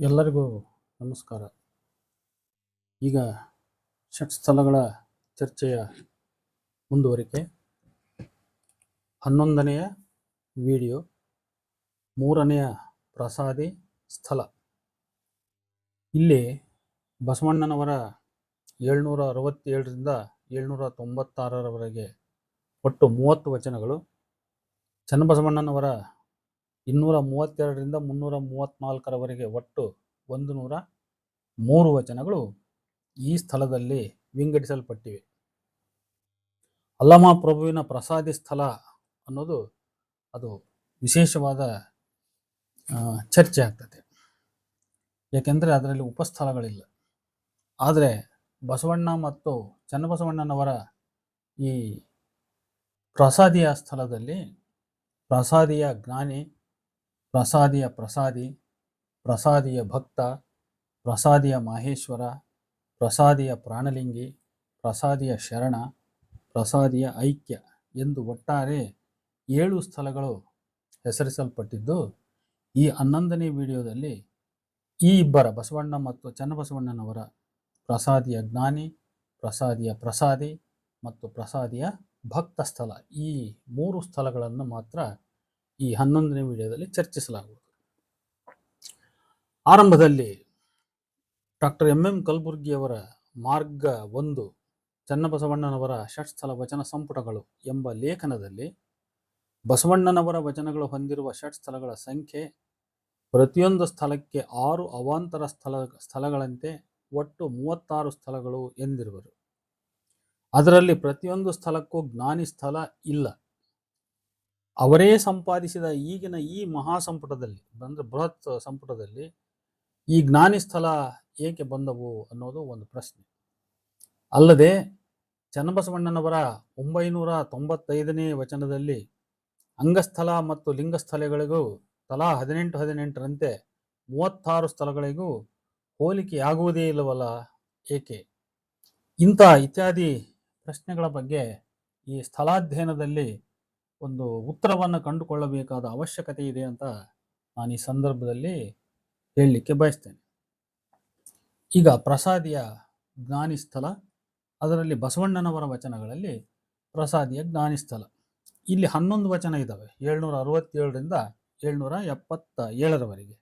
ಎಲ್ಲರಿಗೂ ನಮಸ್ಕಾರ. ಈಗ ಷಟ್ ಸ್ಥಳಗಳ ಚರ್ಚೆಯ ಮುಂದುವರಿಕೆ. ಹನ್ನೊಂದನೆಯ ವಿಡಿಯೋ, ಮೂರನೆಯ ಪ್ರಸಾದಿ ಸ್ಥಳ. ಇಲ್ಲಿ ಬಸವಣ್ಣನವರ ಏಳ್ನೂರ ಅರವತ್ತೇಳರಿಂದ ಏಳ್ನೂರ ತೊಂಬತ್ತಾರರವರೆಗೆ ಒಟ್ಟು ಮೂವತ್ತು ವಚನಗಳು. ಚನ್ನಬಸವಣ್ಣನವರ ಇನ್ನೂರ ಮೂವತ್ತೆರಡರಿಂದ ಮುನ್ನೂರ ಮೂವತ್ತ್ನಾಲ್ಕರವರೆಗೆ ಒಟ್ಟು ಒಂದು ನೂರ ಮೂರು ವಚನಗಳು ಈ ಸ್ಥಳದಲ್ಲಿ ವಿಂಗಡಿಸಲ್ಪಟ್ಟಿವೆ. ಅಲ್ಲಮಾ ಪ್ರಭುವಿನ ಪ್ರಸಾದಿ ಸ್ಥಳ ಅನ್ನೋದು ಅದು ವಿಶೇಷವಾದ ಚರ್ಚೆ ಆಗ್ತದೆ. ಏಕೆಂದರೆ ಅದರಲ್ಲಿ ಉಪಸ್ಥಳಗಳಿಲ್ಲ. ಆದರೆ ಬಸವಣ್ಣ ಮತ್ತು ಚನ್ನಬಸವಣ್ಣನವರ ಈ ಪ್ರಸಾದಿಯ ಸ್ಥಳದಲ್ಲಿ ಪ್ರಸಾದಿಯ ಜ್ಞಾನಿ ಪ್ರಸಾದಿಯ ಪ್ರಸಾದಿ, ಪ್ರಸಾದಿಯ ಭಕ್ತ, ಪ್ರಸಾದಿಯ ಮಾಹೇಶ್ವರ, ಪ್ರಸಾದಿಯ ಪ್ರಾಣಲಿಂಗಿ, ಪ್ರಸಾದಿಯ ಶರಣ, ಪ್ರಸಾದಿಯ ಐಕ್ಯ ಎಂದು ಒಟ್ಟಾರೆ ಏಳು ಸ್ಥಳಗಳು ಹೆಸರಿಸಲ್ಪಟ್ಟಿದ್ದು, ಈ ಹನ್ನೊಂದನೇ ವಿಡಿಯೋದಲ್ಲಿ ಈ ಇಬ್ಬರ ಬಸವಣ್ಣ ಮತ್ತು ಚನ್ನಬಸವಣ್ಣನವರ ಪ್ರಸಾದಿಯ ಜ್ಞಾನಿ, ಪ್ರಸಾದಿಯ ಪ್ರಸಾದಿ ಮತ್ತು ಪ್ರಸಾದಿಯ ಭಕ್ತ ಸ್ಥಳ ಈ ಮೂರು ಸ್ಥಳಗಳನ್ನು ಮಾತ್ರ ಈ ಹನ್ನೊಂದನೇ ವಿಡಿಯೋದಲ್ಲಿ ಚರ್ಚಿಸಲಾಗುವುದು. ಆರಂಭದಲ್ಲಿ ಡಾಕ್ಟರ್ ಎಂ ಎಂ ಕಲಬುರ್ಗಿಯವರ ಮಾರ್ಗ ಒಂದು ಚನ್ನಬಸವಣ್ಣನವರ ಷಟ್ಸ್ಥಲ ವಚನ ಸಂಪುಟಗಳು ಎಂಬ ಲೇಖನದಲ್ಲಿ ಬಸವಣ್ಣನವರ ವಚನಗಳು ಹೊಂದಿರುವ ಷಟ್ಸ್ಥಲಗಳ ಸಂಖ್ಯೆ ಪ್ರತಿಯೊಂದು ಸ್ಥಳಕ್ಕೆ ಆರು ಅವಾಂತರ ಸ್ಥಳ, ಸ್ಥಳಗಳಂತೆ ಒಟ್ಟು ಮೂವತ್ತಾರು ಸ್ಥಳಗಳು ಎಂದಿರುವರು. ಅದರಲ್ಲಿ ಪ್ರತಿಯೊಂದು ಸ್ಥಳಕ್ಕೂ ಜ್ಞಾನಿ ಸ್ಥಳ ಇಲ್ಲ. ಅವರೇ ಸಂಪಾದಿಸಿದ ಈಗಿನ ಈ ಮಹಾ ಸಂಪುಟದಲ್ಲಿ ಅಂದ್ರೆ ಬೃಹತ್ ಸಂಪುಟದಲ್ಲಿ ಈ ಜ್ಞಾನಿ ಸ್ಥಳ ಏಕೆ ಬಂದವು ಅನ್ನೋದು ಒಂದು ಪ್ರಶ್ನೆ. ಅಲ್ಲದೆ ಚನ್ನಬಸವಣ್ಣನವರ ಒಂಬೈನೂರ ತೊಂಬತ್ತೈದನೇ ವಚನದಲ್ಲಿ ಅಂಗಸ್ಥಳ ಮತ್ತು ಲಿಂಗಸ್ಥಳಗಳಿಗೂ ತಲಾ ಹದಿನೆಂಟು ಹದಿನೆಂಟರಂತೆ ಮೂವತ್ತಾರು ಸ್ಥಳಗಳಿಗೂ ಹೋಲಿಕೆಯಾಗುವುದೇ ಇಲ್ಲವಲ್ಲ ಏಕೆ? ಇಂಥ ಇತ್ಯಾದಿ ಪ್ರಶ್ನೆಗಳ ಬಗ್ಗೆ ಈ ಸ್ಥಳಾಧ್ಯಯನದಲ್ಲಿ ಒಂದು ಉತ್ತರವನ್ನು ಕಂಡುಕೊಳ್ಳಬೇಕಾದ ಅವಶ್ಯಕತೆ ಇದೆ ಅಂತ ನಾನು ಈ ಸಂದರ್ಭದಲ್ಲಿ ಹೇಳಲಿಕ್ಕೆ ಬಯಸ್ತೇನೆ. ಈಗ ಪ್ರಸಾದಿಯ ಜ್ಞಾನಿ ಸ್ಥಳ, ಅದರಲ್ಲಿ ಬಸವಣ್ಣನವರ ವಚನಗಳಲ್ಲಿ ಪ್ರಸಾದಿಯ ಜ್ಞಾನಿ ಸ್ಥಳ. ಇಲ್ಲಿ ಹನ್ನೊಂದು ವಚನ ಇದ್ದಾವೆ ಏಳ್ನೂರ ಅರವತ್ತೇಳರಿಂದ ಏಳ್ನೂರ ಎಪ್ಪತ್ತ ಏಳರವರೆಗೆ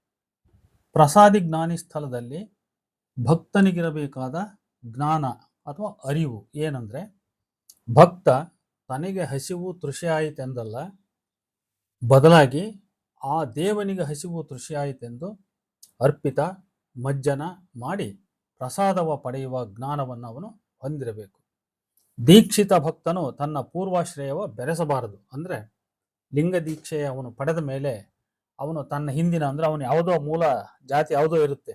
ಪ್ರಸಾದಿ ಜ್ಞಾನಿ ಸ್ಥಳದಲ್ಲಿ ಭಕ್ತನಿಗಿರಬೇಕಾದ ಜ್ಞಾನ ಅಥವಾ ಅರಿವು ಏನಂದರೆ, ಭಕ್ತ ತನಗೆ ಹಸಿವು ತೃಷಿಯಾಯಿತೆಂದಲ್ಲ ಬದಲಾಗಿ ಆ ದೇವನಿಗೆ ಹಸಿವು ತೃಷಿಯಾಯಿತೆಂದು ಅರ್ಪಿತ, ಮಜ್ಜನ ಮಾಡಿ ಪ್ರಸಾದವ ಪಡೆಯುವ ಜ್ಞಾನವನ್ನು ಅವನು ಹೊಂದಿರಬೇಕು. ದೀಕ್ಷಿತ ಭಕ್ತನು ತನ್ನ ಪೂರ್ವಾಶ್ರಯವ ಬೆರೆಸಬಾರದು. ಅಂದರೆ ಲಿಂಗ ದೀಕ್ಷೆ ಅವನು ಪಡೆದ ಮೇಲೆ ಅವನು ತನ್ನ ಹಿಂದಿನ, ಅಂದರೆ ಅವನು ಯಾವುದೋ ಮೂಲ ಜಾತಿ ಯಾವುದೋ ಇರುತ್ತೆ.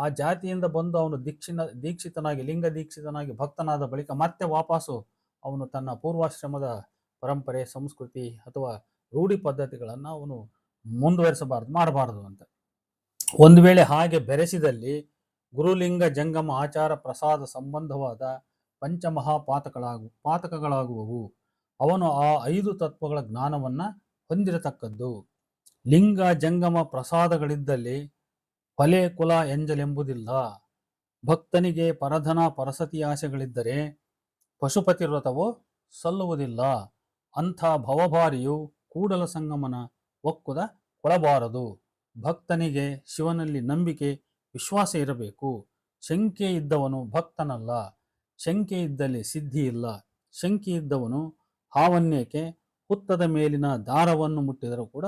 ಆ ಜಾತಿಯಿಂದ ಬಂದು ಅವನು ದೀಕ್ಷಿನ, ದೀಕ್ಷಿತನಾಗಿ ಲಿಂಗ ದೀಕ್ಷಿತನಾಗಿ ಭಕ್ತನಾದ ಬಳಿಕ ಮತ್ತೆ ವಾಪಸ್ಸು ಅವನು ತನ್ನ ಪೂರ್ವಾಶ್ರಮದ ಪರಂಪರೆ, ಸಂಸ್ಕೃತಿ ಅಥವಾ ರೂಢಿ ಪದ್ಧತಿಗಳನ್ನು ಅವನು ಮುಂದುವರಿಸಬಾರ್ದು, ಮಾಡಬಾರದು ಅಂತ. ಒಂದು ವೇಳೆ ಹಾಗೆ ಬೆರೆಸಿದಲ್ಲಿ ಗುರುಲಿಂಗ, ಜಂಗಮ, ಆಚಾರ, ಪ್ರಸಾದ ಸಂಬಂಧವಾದ ಪಂಚಮಹಾಪಾತಕಗಳಾಗು ಪಾತಕಗಳಾಗುವವು. ಅವನು ಆ ಐದು ತತ್ವಗಳ ಜ್ಞಾನವನ್ನು ಹೊಂದಿರತಕ್ಕದ್ದು. ಲಿಂಗ, ಜಂಗಮ, ಪ್ರಸಾದಗಳಿದ್ದಲ್ಲಿ ಫಲೆ, ಕುಲ ಎಂಜಲೆಂಬುದಿಲ್ಲ ಭಕ್ತನಿಗೆ ಪರಧನ, ಪರಸತಿ ಆಸೆಗಳಿದ್ದರೆ ಪಶುಪತಿ ವ್ರತವು ಸಲ್ಲುವುದಿಲ್ಲ. ಅಂಥ ಭವಭಾರಿಯು ಕೂಡಲ ಸಂಗಮನ ಒಕ್ಕುದ ಕೊಳಬಾರದು. ಭಕ್ತನಿಗೆ ಶಿವನಲ್ಲಿ ನಂಬಿಕೆ, ವಿಶ್ವಾಸ ಇರಬೇಕು. ಶಂಕೆ ಇದ್ದವನು ಭಕ್ತನಲ್ಲ. ಶಂಕೆ ಇದ್ದಲ್ಲಿ ಸಿದ್ಧಿ ಇಲ್ಲ. ಶಂಕೆ ಇದ್ದವನು ಹಾವನ್ಯಕ್ಕೆ ಹುತ್ತದ ಮೇಲಿನ ದಾರವನ್ನು ಮುಟ್ಟಿದರೂ ಕೂಡ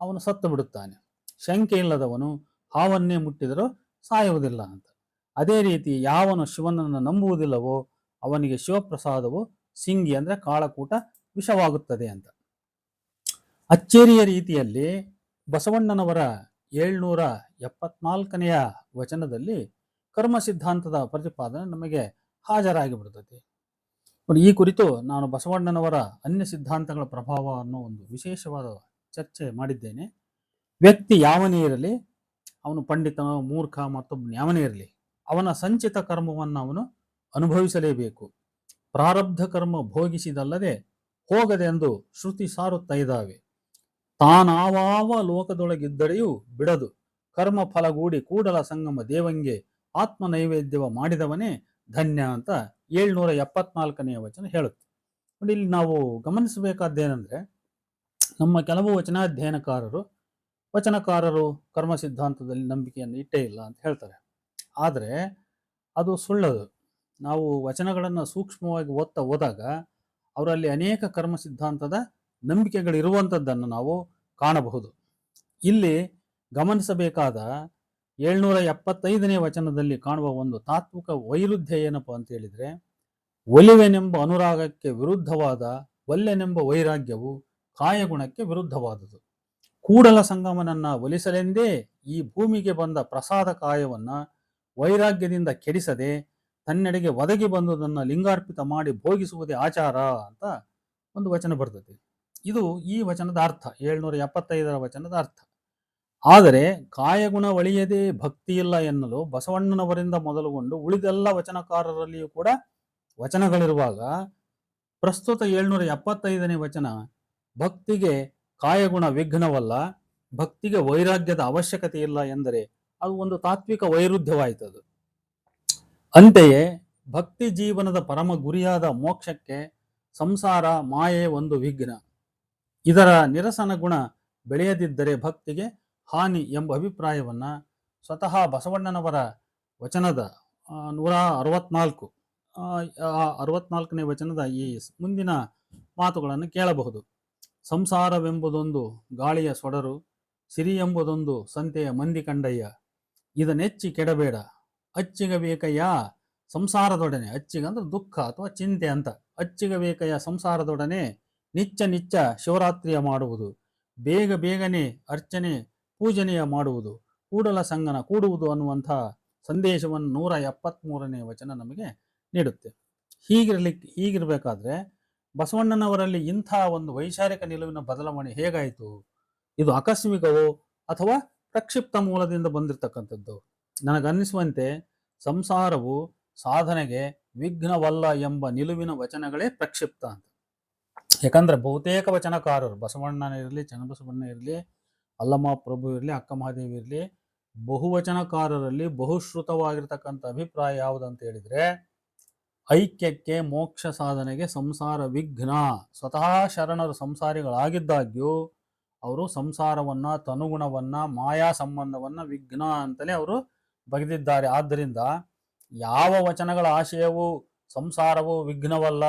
ಅವನು ಸತ್ತು ಬಿಡುತ್ತಾನೆ. ಶಂಕೆ ಇಲ್ಲದವನು ಹಾವನ್ನೇ ಮುಟ್ಟಿದರೂ ಸಾಯುವುದಿಲ್ಲ ಅಂತ. ಅದೇ ರೀತಿ ಯಾವನು ಶಿವನನ್ನು ನಂಬುವುದಿಲ್ಲವೋ ಅವನಿಗೆ ಶಿವಪ್ರಸಾದವು ಸಿಂಗಿ ಅಂದ್ರೆ ಕಾಳಕೂಟ ವಿಷವಾಗುತ್ತದೆ ಅಂತ. ಅಚ್ಚೇರಿಯ ರೀತಿಯಲ್ಲಿ ಬಸವಣ್ಣನವರ ಏಳ್ನೂರ ಎಪ್ಪತ್ನಾಲ್ಕನೆಯ ವಚನದಲ್ಲಿ ಕರ್ಮ ಸಿದ್ಧಾಂತದ ಪ್ರತಿಪಾದನೆ ನಮಗೆ ಹಾಜರಾಗಿ ಬಿಡ್ತೈತಿ ಈ ಕುರಿತು ನಾನು ಬಸವಣ್ಣನವರ ಅನ್ಯ ಸಿದ್ಧಾಂತಗಳ ಪ್ರಭಾವ ಅನ್ನೋ ಒಂದು ವಿಶೇಷವಾದ ಚರ್ಚೆ ಮಾಡಿದ್ದೇನೆ. ವ್ಯಕ್ತಿ ಯಾವನೇ ಇರಲಿ, ಅವನು ಪಂಡಿತನೋ, ಮೂರ್ಖ ಮತ್ತೊಬ್ಬ ಯಾವನೇ ಇರಲಿ, ಅವನ ಸಂಚಿತ ಕರ್ಮವನ್ನು ಅವನು ಅನುಭವಿಸಲೇಬೇಕು. ಪ್ರಾರಬ್ಧ ಕರ್ಮ ಭೋಗಿಸಿದಲ್ಲದೆ ಹೋಗದೆಂದು ಶ್ರುತಿ ಸಾರುತ್ತಾ ಇದ್ದಾವೆ. ತಾನಾವಾವ ಲೋಕದೊಳಗಿದ್ದಡೆಯೂ ಬಿಡದು. ಕರ್ಮ ಫಲಗೂಡಿ ಕೂಡಲ ಸಂಗಮ ದೇವಂಗೆ ಆತ್ಮ ನೈವೇದ್ಯವ ಮಾಡಿದವನೇ ಧನ್ಯ ಅಂತ ಏಳ್ನೂರ ಎಪ್ಪತ್ನಾಲ್ಕನೆಯ ವಚನ ಹೇಳುತ್ತೆ. ಇಲ್ಲಿ ನಾವು ಗಮನಿಸಬೇಕಾದ್ದೇನೆಂದ್ರೆ, ನಮ್ಮ ಕೆಲವು ವಚನಾಧ್ಯಯನಕಾರರು, ವಚನಕಾರರು ಕರ್ಮ ಸಿದ್ಧಾಂತದಲ್ಲಿ ನಂಬಿಕೆಯನ್ನು ಇಟ್ಟೇ ಇಲ್ಲ ಅಂತ ಹೇಳ್ತಾರೆ. ಆದರೆ ಅದು ಸುಳ್ಳದು. ನಾವು ವಚನಗಳನ್ನು ಸೂಕ್ಷ್ಮವಾಗಿ ಓದ್ತಾ ಹೋದಾಗ ಅವರಲ್ಲಿ ಅನೇಕ ಕರ್ಮ ಸಿದ್ಧಾಂತದ ನಂಬಿಕೆಗಳಿರುವಂಥದ್ದನ್ನು ನಾವು ಕಾಣಬಹುದು. ಇಲ್ಲಿ ಗಮನಿಸಬೇಕಾದ ಏಳ್ನೂರ ಎಪ್ಪತ್ತೈದನೇ ವಚನದಲ್ಲಿ ಕಾಣುವ ಒಂದು ತಾತ್ವಿಕ ವೈರುಧ್ಯ ಏನಪ್ಪ ಅಂತ ಹೇಳಿದರೆ, ಒಲಿವೆನೆಂಬ ಅನುರಾಗಕ್ಕೆ ವಿರುದ್ಧವಾದ ಒಲ್ಲೆನೆಂಬ ವೈರಾಗ್ಯವು ಕಾಯಗುಣಕ್ಕೆ ವಿರುದ್ಧವಾದುದು ಕೂಡಲ ಸಂಗಮನನ್ನ ಒಲಿಸಲೆಂದೇ ಈ ಭೂಮಿಗೆ ಬಂದ ಪ್ರಸಾದ ಕಾಯವನ್ನು ವೈರಾಗ್ಯದಿಂದ ಕೆಡಿಸದೆ ತನ್ನೆಡೆಗೆ ಒದಗಿ ಬಂದುದನ್ನು ಲಿಂಗಾರ್ಪಿತ ಮಾಡಿ ಭೋಗಿಸುವುದೇ ಆಚಾರ ಅಂತ ಒಂದು ವಚನ ಬರ್ತದೆ. ಇದು ಈ ವಚನದ ಅರ್ಥ, ಏಳ್ನೂರ ಎಪ್ಪತ್ತೈದರ ವಚನದ ಅರ್ಥ. ಆದರೆ ಕಾಯಗುಣ ಒಳಿಯದೇ ಭಕ್ತಿ ಇಲ್ಲ ಎನ್ನಲು ಬಸವಣ್ಣನವರಿಂದ ಮೊದಲುಗೊಂಡು ಉಳಿದೆಲ್ಲ ವಚನಕಾರರಲ್ಲಿಯೂ ಕೂಡ ವಚನಗಳಿರುವಾಗ ಪ್ರಸ್ತುತ ಏಳ್ನೂರ ಎಪ್ಪತ್ತೈದನೇ ವಚನ, ಭಕ್ತಿಗೆ ಕಾಯಗುಣ ವಿಘ್ನವಲ್ಲ, ಭಕ್ತಿಗೆ ವೈರಾಗ್ಯದ ಅವಶ್ಯಕತೆ ಇಲ್ಲ ಎಂದರೆ ಅದು ಒಂದು ತಾತ್ವಿಕ ವೈರುಧ್ಯವಾಯಿತದು. ಅಂತೆಯೇ ಭಕ್ತಿ ಜೀವನದ ಪರಮ ಗುರಿಯಾದ ಮೋಕ್ಷಕ್ಕೆ ಸಂಸಾರ, ಮಾಯೆ ಒಂದು ವಿಘ್ನ. ಇದರ ನಿರಸನ ಗುಣ ಬೆಳೆಯದಿದ್ದರೆ ಭಕ್ತಿಗೆ ಹಾನಿ ಎಂಬ ಅಭಿಪ್ರಾಯವನ್ನ ಸ್ವತಃ ಬಸವಣ್ಣನವರ ವಚನದ ನೂರ ಅರವತ್ನಾಲ್ಕು ಅರವತ್ನಾಲ್ಕನೇ ವಚನದ ಈ ಮುಂದಿನ ಮಾತುಗಳನ್ನು ಕೇಳಬಹುದು. ಸಂಸಾರವೆಂಬುದೊಂದು ಗಾಳಿಯ ಸೊಡರು ಸಿರಿ ಎಂಬುದೊಂದು ಸಂತೆಯ ಮಂದಿ ಕಂಡಯ್ಯ. ಇದನ್ನೆಚ್ಚಿ ಕೆಡಬೇಡ. ಅಚ್ಚಿಗಬೇಕಯ್ಯ ಸಂಸಾರದೊಡನೆ. ಅಚ್ಚಿಗಂದ್ರೆ ದುಃಖ ಅಥವಾ ಚಿಂತೆ ಅಂತ. ಅಚ್ಚಿಗಬೇಕಯ್ಯ ಸಂಸಾರದೊಡನೆ ನಿಚ್ಚ ನಿಚ್ಚ ಶಿವರಾತ್ರಿಯ ಮಾಡುವುದು. ಬೇಗ ಬೇಗನೆ ಅರ್ಚನೆ, ಪೂಜನೆಯ ಮಾಡುವುದು. ಕೂಡಲ ಸಂಗನ ಕೂಡುವುದು ಅನ್ನುವಂಥ ಸಂದೇಶವನ್ನು ನೂರ ಎಪ್ಪತ್ತ್ಮೂರನೇ ವಚನ ನಮಗೆ ನೀಡುತ್ತೆ. ಹೀಗಿರ್ಲಿಕ್ಕೆ ಹೀಗಿರಬೇಕಾದ್ರೆ ಬಸವಣ್ಣನವರಲ್ಲಿ ಇಂಥ ಒಂದು ವೈಚಾರಿಕ ನಿಲುವಿನ ಬದಲಾವಣೆ ಹೇಗಾಯಿತು? ಇದು ಆಕಸ್ಮಿಕವೋ ಅಥವಾ ಪ್ರಕ್ಷಿಪ್ತ ಮೂಲದಿಂದ ಬಂದಿರತಕ್ಕಂಥದ್ದು? ನನಗನ್ನಿಸುವಂತೆ ಸಂಸಾರವು ಸಾಧನೆಗೆ ವಿಘ್ನವಲ್ಲ ಎಂಬ ನಿಲುವಿನ ವಚನಗಳೇ ಪ್ರಕ್ಷಿಪ್ತ ಅಂತ. ಯಾಕಂದ್ರೆ ಬಹುತೇಕ ವಚನಕಾರರು, ಬಸವಣ್ಣನ ಇರಲಿ, ಚನ್ನಬಸವಣ್ಣ ಇರಲಿ, ಅಲ್ಲಮ್ಮ ಪ್ರಭು ಇರಲಿ, ಅಕ್ಕ ಮಹಾದೇವಿ ಇರಲಿ ಬಹುವಚನಕಾರರಲ್ಲಿ ಬಹುಶ್ರುತವಾಗಿರ್ತಕ್ಕಂಥ ಅಭಿಪ್ರಾಯ ಯಾವುದಂತ ಹೇಳಿದ್ರೆ, ಐಕ್ಯಕ್ಕೆ ಮೋಕ್ಷ ಸಾಧನೆಗೆ ಸಂಸಾರ ವಿಘ್ನ. ಸ್ವತಃ ಶರಣರು ಸಂಸಾರಿಗಳಾಗಿದ್ದಾಗ್ಯೂ ಅವರು ಸಂಸಾರವನ್ನ, ತನುಗುಣವನ್ನ, ಮಾಯಾ ಸಂಬಂಧವನ್ನ ವಿಘ್ನ ಅಂತಲೇ ಅವರು ಬಗೆದಿದ್ದಾರೆ. ಆದ್ದರಿಂದ ಯಾವ ವಚನಗಳ ಆಶಯವು, ಸಂಸಾರವು ವಿಘ್ನವಲ್ಲ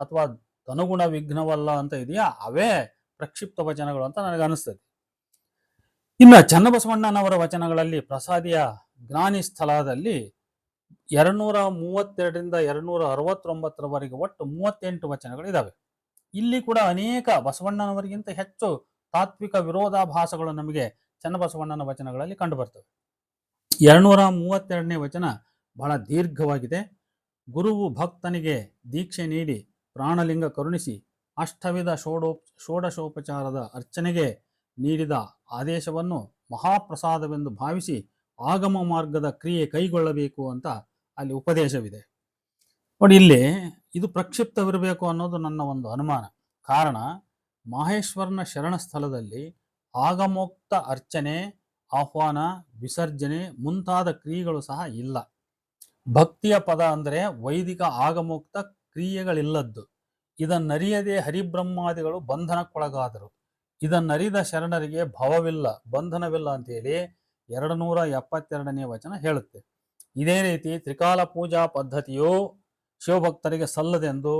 ಅಥವಾ ತನುಗುಣ ವಿಘ್ನವಲ್ಲ ಅಂತ ಇದೆಯಾ? ಅವೇ ಪ್ರಕ್ಷಿಪ್ತ ವಚನಗಳು ಅಂತ ನನಗೆ ಅನಿಸ್ತದೆ. ಇನ್ನು ಚನ್ನಬಸವಣ್ಣನವರ ವಚನಗಳಲ್ಲಿ, ಪ್ರಸಾದಿಯ ಜ್ಞಾನಿ ಸ್ಥಳದಲ್ಲಿ ಎರಡ್ನೂರ ಮೂವತ್ತೆರಡರಿಂದ ಎರಡ್ನೂರ ಅರವತ್ತೊಂಬತ್ತರವರೆಗೆ ಒಟ್ಟು ಮೂವತ್ತೆಂಟು ವಚನಗಳಿದ್ದಾವೆ ಇಲ್ಲಿ ಕೂಡ ಅನೇಕ ಬಸವಣ್ಣನವರಿಗಿಂತ ಹೆಚ್ಚು ತಾತ್ವಿಕ ವಿರೋಧಾಭಾಸಗಳು ನಮಗೆ ಚನ್ನಬಸವಣ್ಣನ ವಚನಗಳಲ್ಲಿ ಕಂಡುಬರ್ತವೆ. ಎರಡ್ನೂರ ಮೂವತ್ತೆರಡನೇ ವಚನ ಬಹಳ ದೀರ್ಘವಾಗಿದೆ. ಗುರುವು ಭಕ್ತನಿಗೆ ದೀಕ್ಷೆ ನೀಡಿ ಪ್ರಾಣಲಿಂಗ ಕರುಣಿಸಿ ಅಷ್ಟವಿಧ ಷೋಡೋ, ಷೋಡಶೋಪಚಾರದ ಅರ್ಚನೆಗೆ ನೀಡಿದ ಆದೇಶವನ್ನು ಮಹಾಪ್ರಸಾದವೆಂದು ಭಾವಿಸಿ ಆಗಮ ಮಾರ್ಗದ ಕ್ರಿಯೆ ಕೈಗೊಳ್ಳಬೇಕು ಅಂತ ಅಲ್ಲಿ ಉಪದೇಶವಿದೆ. ನೋಡಿ ಇಲ್ಲಿ ಇದು ಪ್ರಕ್ಷಿಪ್ತವಿರಬೇಕು ಅನ್ನೋದು ನನ್ನ ಒಂದು ಅನುಮಾನ. ಕಾರಣ ಮಾಹೇಶ್ವರನ ಶರಣ ಸ್ಥಳದಲ್ಲಿ ಆಗಮೋಕ್ತ ಅರ್ಚನೆ ಆಹ್ವಾನ, ವಿಸರ್ಜನೆ ಮುಂತಾದ ಕ್ರಿಯೆಗಳು ಸಹ ಇಲ್ಲ. ಭಕ್ತಿಯ ಪದ ಅಂದರೆ ವೈದಿಕ ಆಗಮೋಕ್ತ ಕ್ರಿಯೆಗಳಿಲ್ಲದ್ದು. ಇದನ್ನರಿಯದೆ ಹರಿಬ್ರಹ್ಮಾದಿಗಳು ಬಂಧನಕ್ಕೊಳಗಾದರು. ಇದನ್ನರಿದ ಶರಣರಿಗೆ ಭವವಿಲ್ಲ, ಬಂಧನವಿಲ್ಲ ಅಂತೇಳಿ ಎರಡು ನೂರ ಎಪ್ಪತ್ತೆರಡನೇ ವಚನ ಹೇಳುತ್ತೆ. ಇದೇ ರೀತಿ ತ್ರಿಕಾಲ ಪೂಜಾ ಪದ್ಧತಿಯು ಶಿವಭಕ್ತರಿಗೆ ಸಲ್ಲದೆಂದು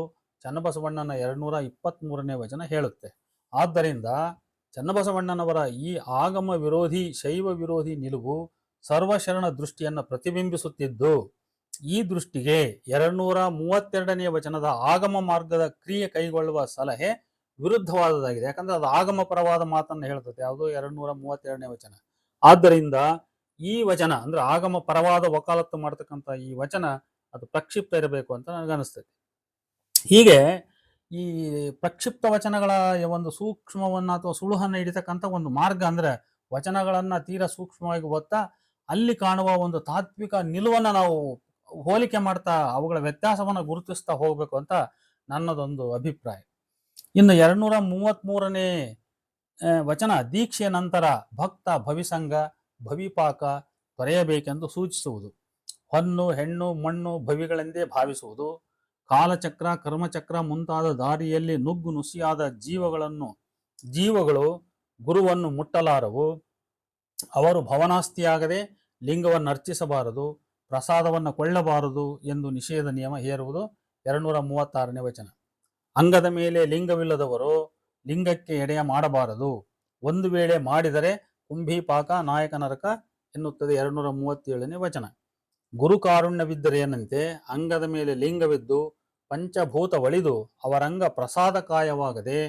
ಚನ್ನಬಸವಣ್ಣನ ಎರಡ್ನೂರ ಇಪ್ಪತ್ತ್ಮೂರನೇ ವಚನ ಹೇಳುತ್ತೆ. ಆದ್ದರಿಂದ ಚನ್ನಬಸವಣ್ಣನವರ ಈ ಆಗಮ ವಿರೋಧಿ, ಶೈವ ವಿರೋಧಿ ನಿಲುವು ಸರ್ವಶರಣ ದೃಷ್ಟಿಯನ್ನು ಪ್ರತಿಬಿಂಬಿಸುತ್ತಿದ್ದು, ಈ ದೃಷ್ಟಿಗೆ ಎರಡ್ನೂರ ಮೂವತ್ತೆರಡನೇ ವಚನದ ಆಗಮ ಮಾರ್ಗದ ಕ್ರಿಯೆ ಕೈಗೊಳ್ಳುವ ಸಲಹೆ ವಿರುದ್ಧವಾದದಾಗಿದೆ ಯಾಕಂದ್ರೆ ಅದು ಆಗಮ ಪರವಾದ ಮಾತನ್ನು ಹೇಳ್ತದೆ ಯಾವುದು ಎರಡ್ನೂರ ಮೂವತ್ತೆರಡನೇ ವಚನ. ಆದ್ದರಿಂದ ಈ ವಚನ ಅಂದ್ರೆ ಆಗಮ ಪರವಾದ ವಕಾಲತ್ತು ಮಾಡ್ತಕ್ಕಂಥ ಈ ವಚನ ಅದು ಪ್ರಕ್ಷಿಪ್ತ ಇರಬೇಕು ಅಂತ ನನಗನ್ನಿಸ್ತದೆ. ಹೀಗೆ ಈ ಪ್ರಕ್ಷಿಪ್ತ ವಚನಗಳ ಒಂದು ಸೂಕ್ಷ್ಮವನ್ನ ಅಥವಾ ಸುಳುಹನ್ನು ಹಿಡಿತಕ್ಕಂಥ ಒಂದು ಮಾರ್ಗ ಅಂದ್ರೆ ವಚನಗಳನ್ನು ತೀರ ಸೂಕ್ಷ್ಮವಾಗಿ ಓದ್ತಾ ಅಲ್ಲಿ ಕಾಣುವ ಒಂದು ತಾತ್ವಿಕ ನಿಲುವನ್ನ ನಾವು ಹೋಲಿಕೆ ಮಾಡ್ತಾ ಅವುಗಳ ವ್ಯತ್ಯಾಸವನ್ನ ಗುರುತಿಸ್ತಾ ಹೋಗಬೇಕು ಅಂತ ನನ್ನದೊಂದು ಅಭಿಪ್ರಾಯ. ಇನ್ನು ಎರಡ್ನೂರ ಮೂವತ್ತ್ ಮೂರನೇ ವಚನ ದೀಕ್ಷೆಯ ನಂತರ ಭಕ್ತ ಭವಿಸಂಗ, ಭವಿಪಾಕ ತೊರೆಯಬೇಕೆಂದು ಸೂಚಿಸುವುದು. ಹೊನ್ನು, ಹೆಣ್ಣು, ಮಣ್ಣು ಭವಿಗಳೆಂದೇ ಭಾವಿಸುವುದು. ಕಾಲಚಕ್ರ, ಕರ್ಮಚಕ್ರ ಮುಂತಾದ ದಾರಿಯಲ್ಲಿ ನುಗ್ಗು ನುಸಿಯಾದ ಜೀವಗಳನ್ನು, ಜೀವಗಳು ಗುರುವನ್ನು ಮುಟ್ಟಲಾರವು. ಅವರು ಭವನಾಸ್ತಿಯಾಗದೆ ಲಿಂಗವನ್ನು ಅರ್ಚಿಸಬಾರದು ಪ್ರಸಾದವನ್ನು ಕೊಳ್ಳಬಾರದು ಎಂದು ನಿಷೇಧ ನಿಯಮ ಹೇರುವುದು ಎರಡುನೂರ ಮೂವತ್ತಾರನೇ ವಚನ. ಅಂಗದ ಮೇಲೆ ಲಿಂಗವಿಲ್ಲದವರು ಲಿಂಗಕ್ಕೆ ಎಡೆಯ ಮಾಡಬಾರದು. ಒಂದು ವೇಳೆ ಮಾಡಿದರೆ ಕುಂಭೀಪಾಕ ನಾಯಕ ನರಕ ಎನ್ನುತ್ತದೆ ಎರಡ್ನೂರ ಮೂವತ್ತೇಳನೇ ವಚನ ಗುರುಕಾರುಣ್ಯವಿದ್ದರೇನಂತೆ ಅಂಗದ ಮೇಲೆ ಲಿಂಗವಿದ್ದು ಪಂಚಭೂತ ಒಳಿದು ಅವರಂಗ ಪ್ರಸಾದಕಾಯವಾಗದೆ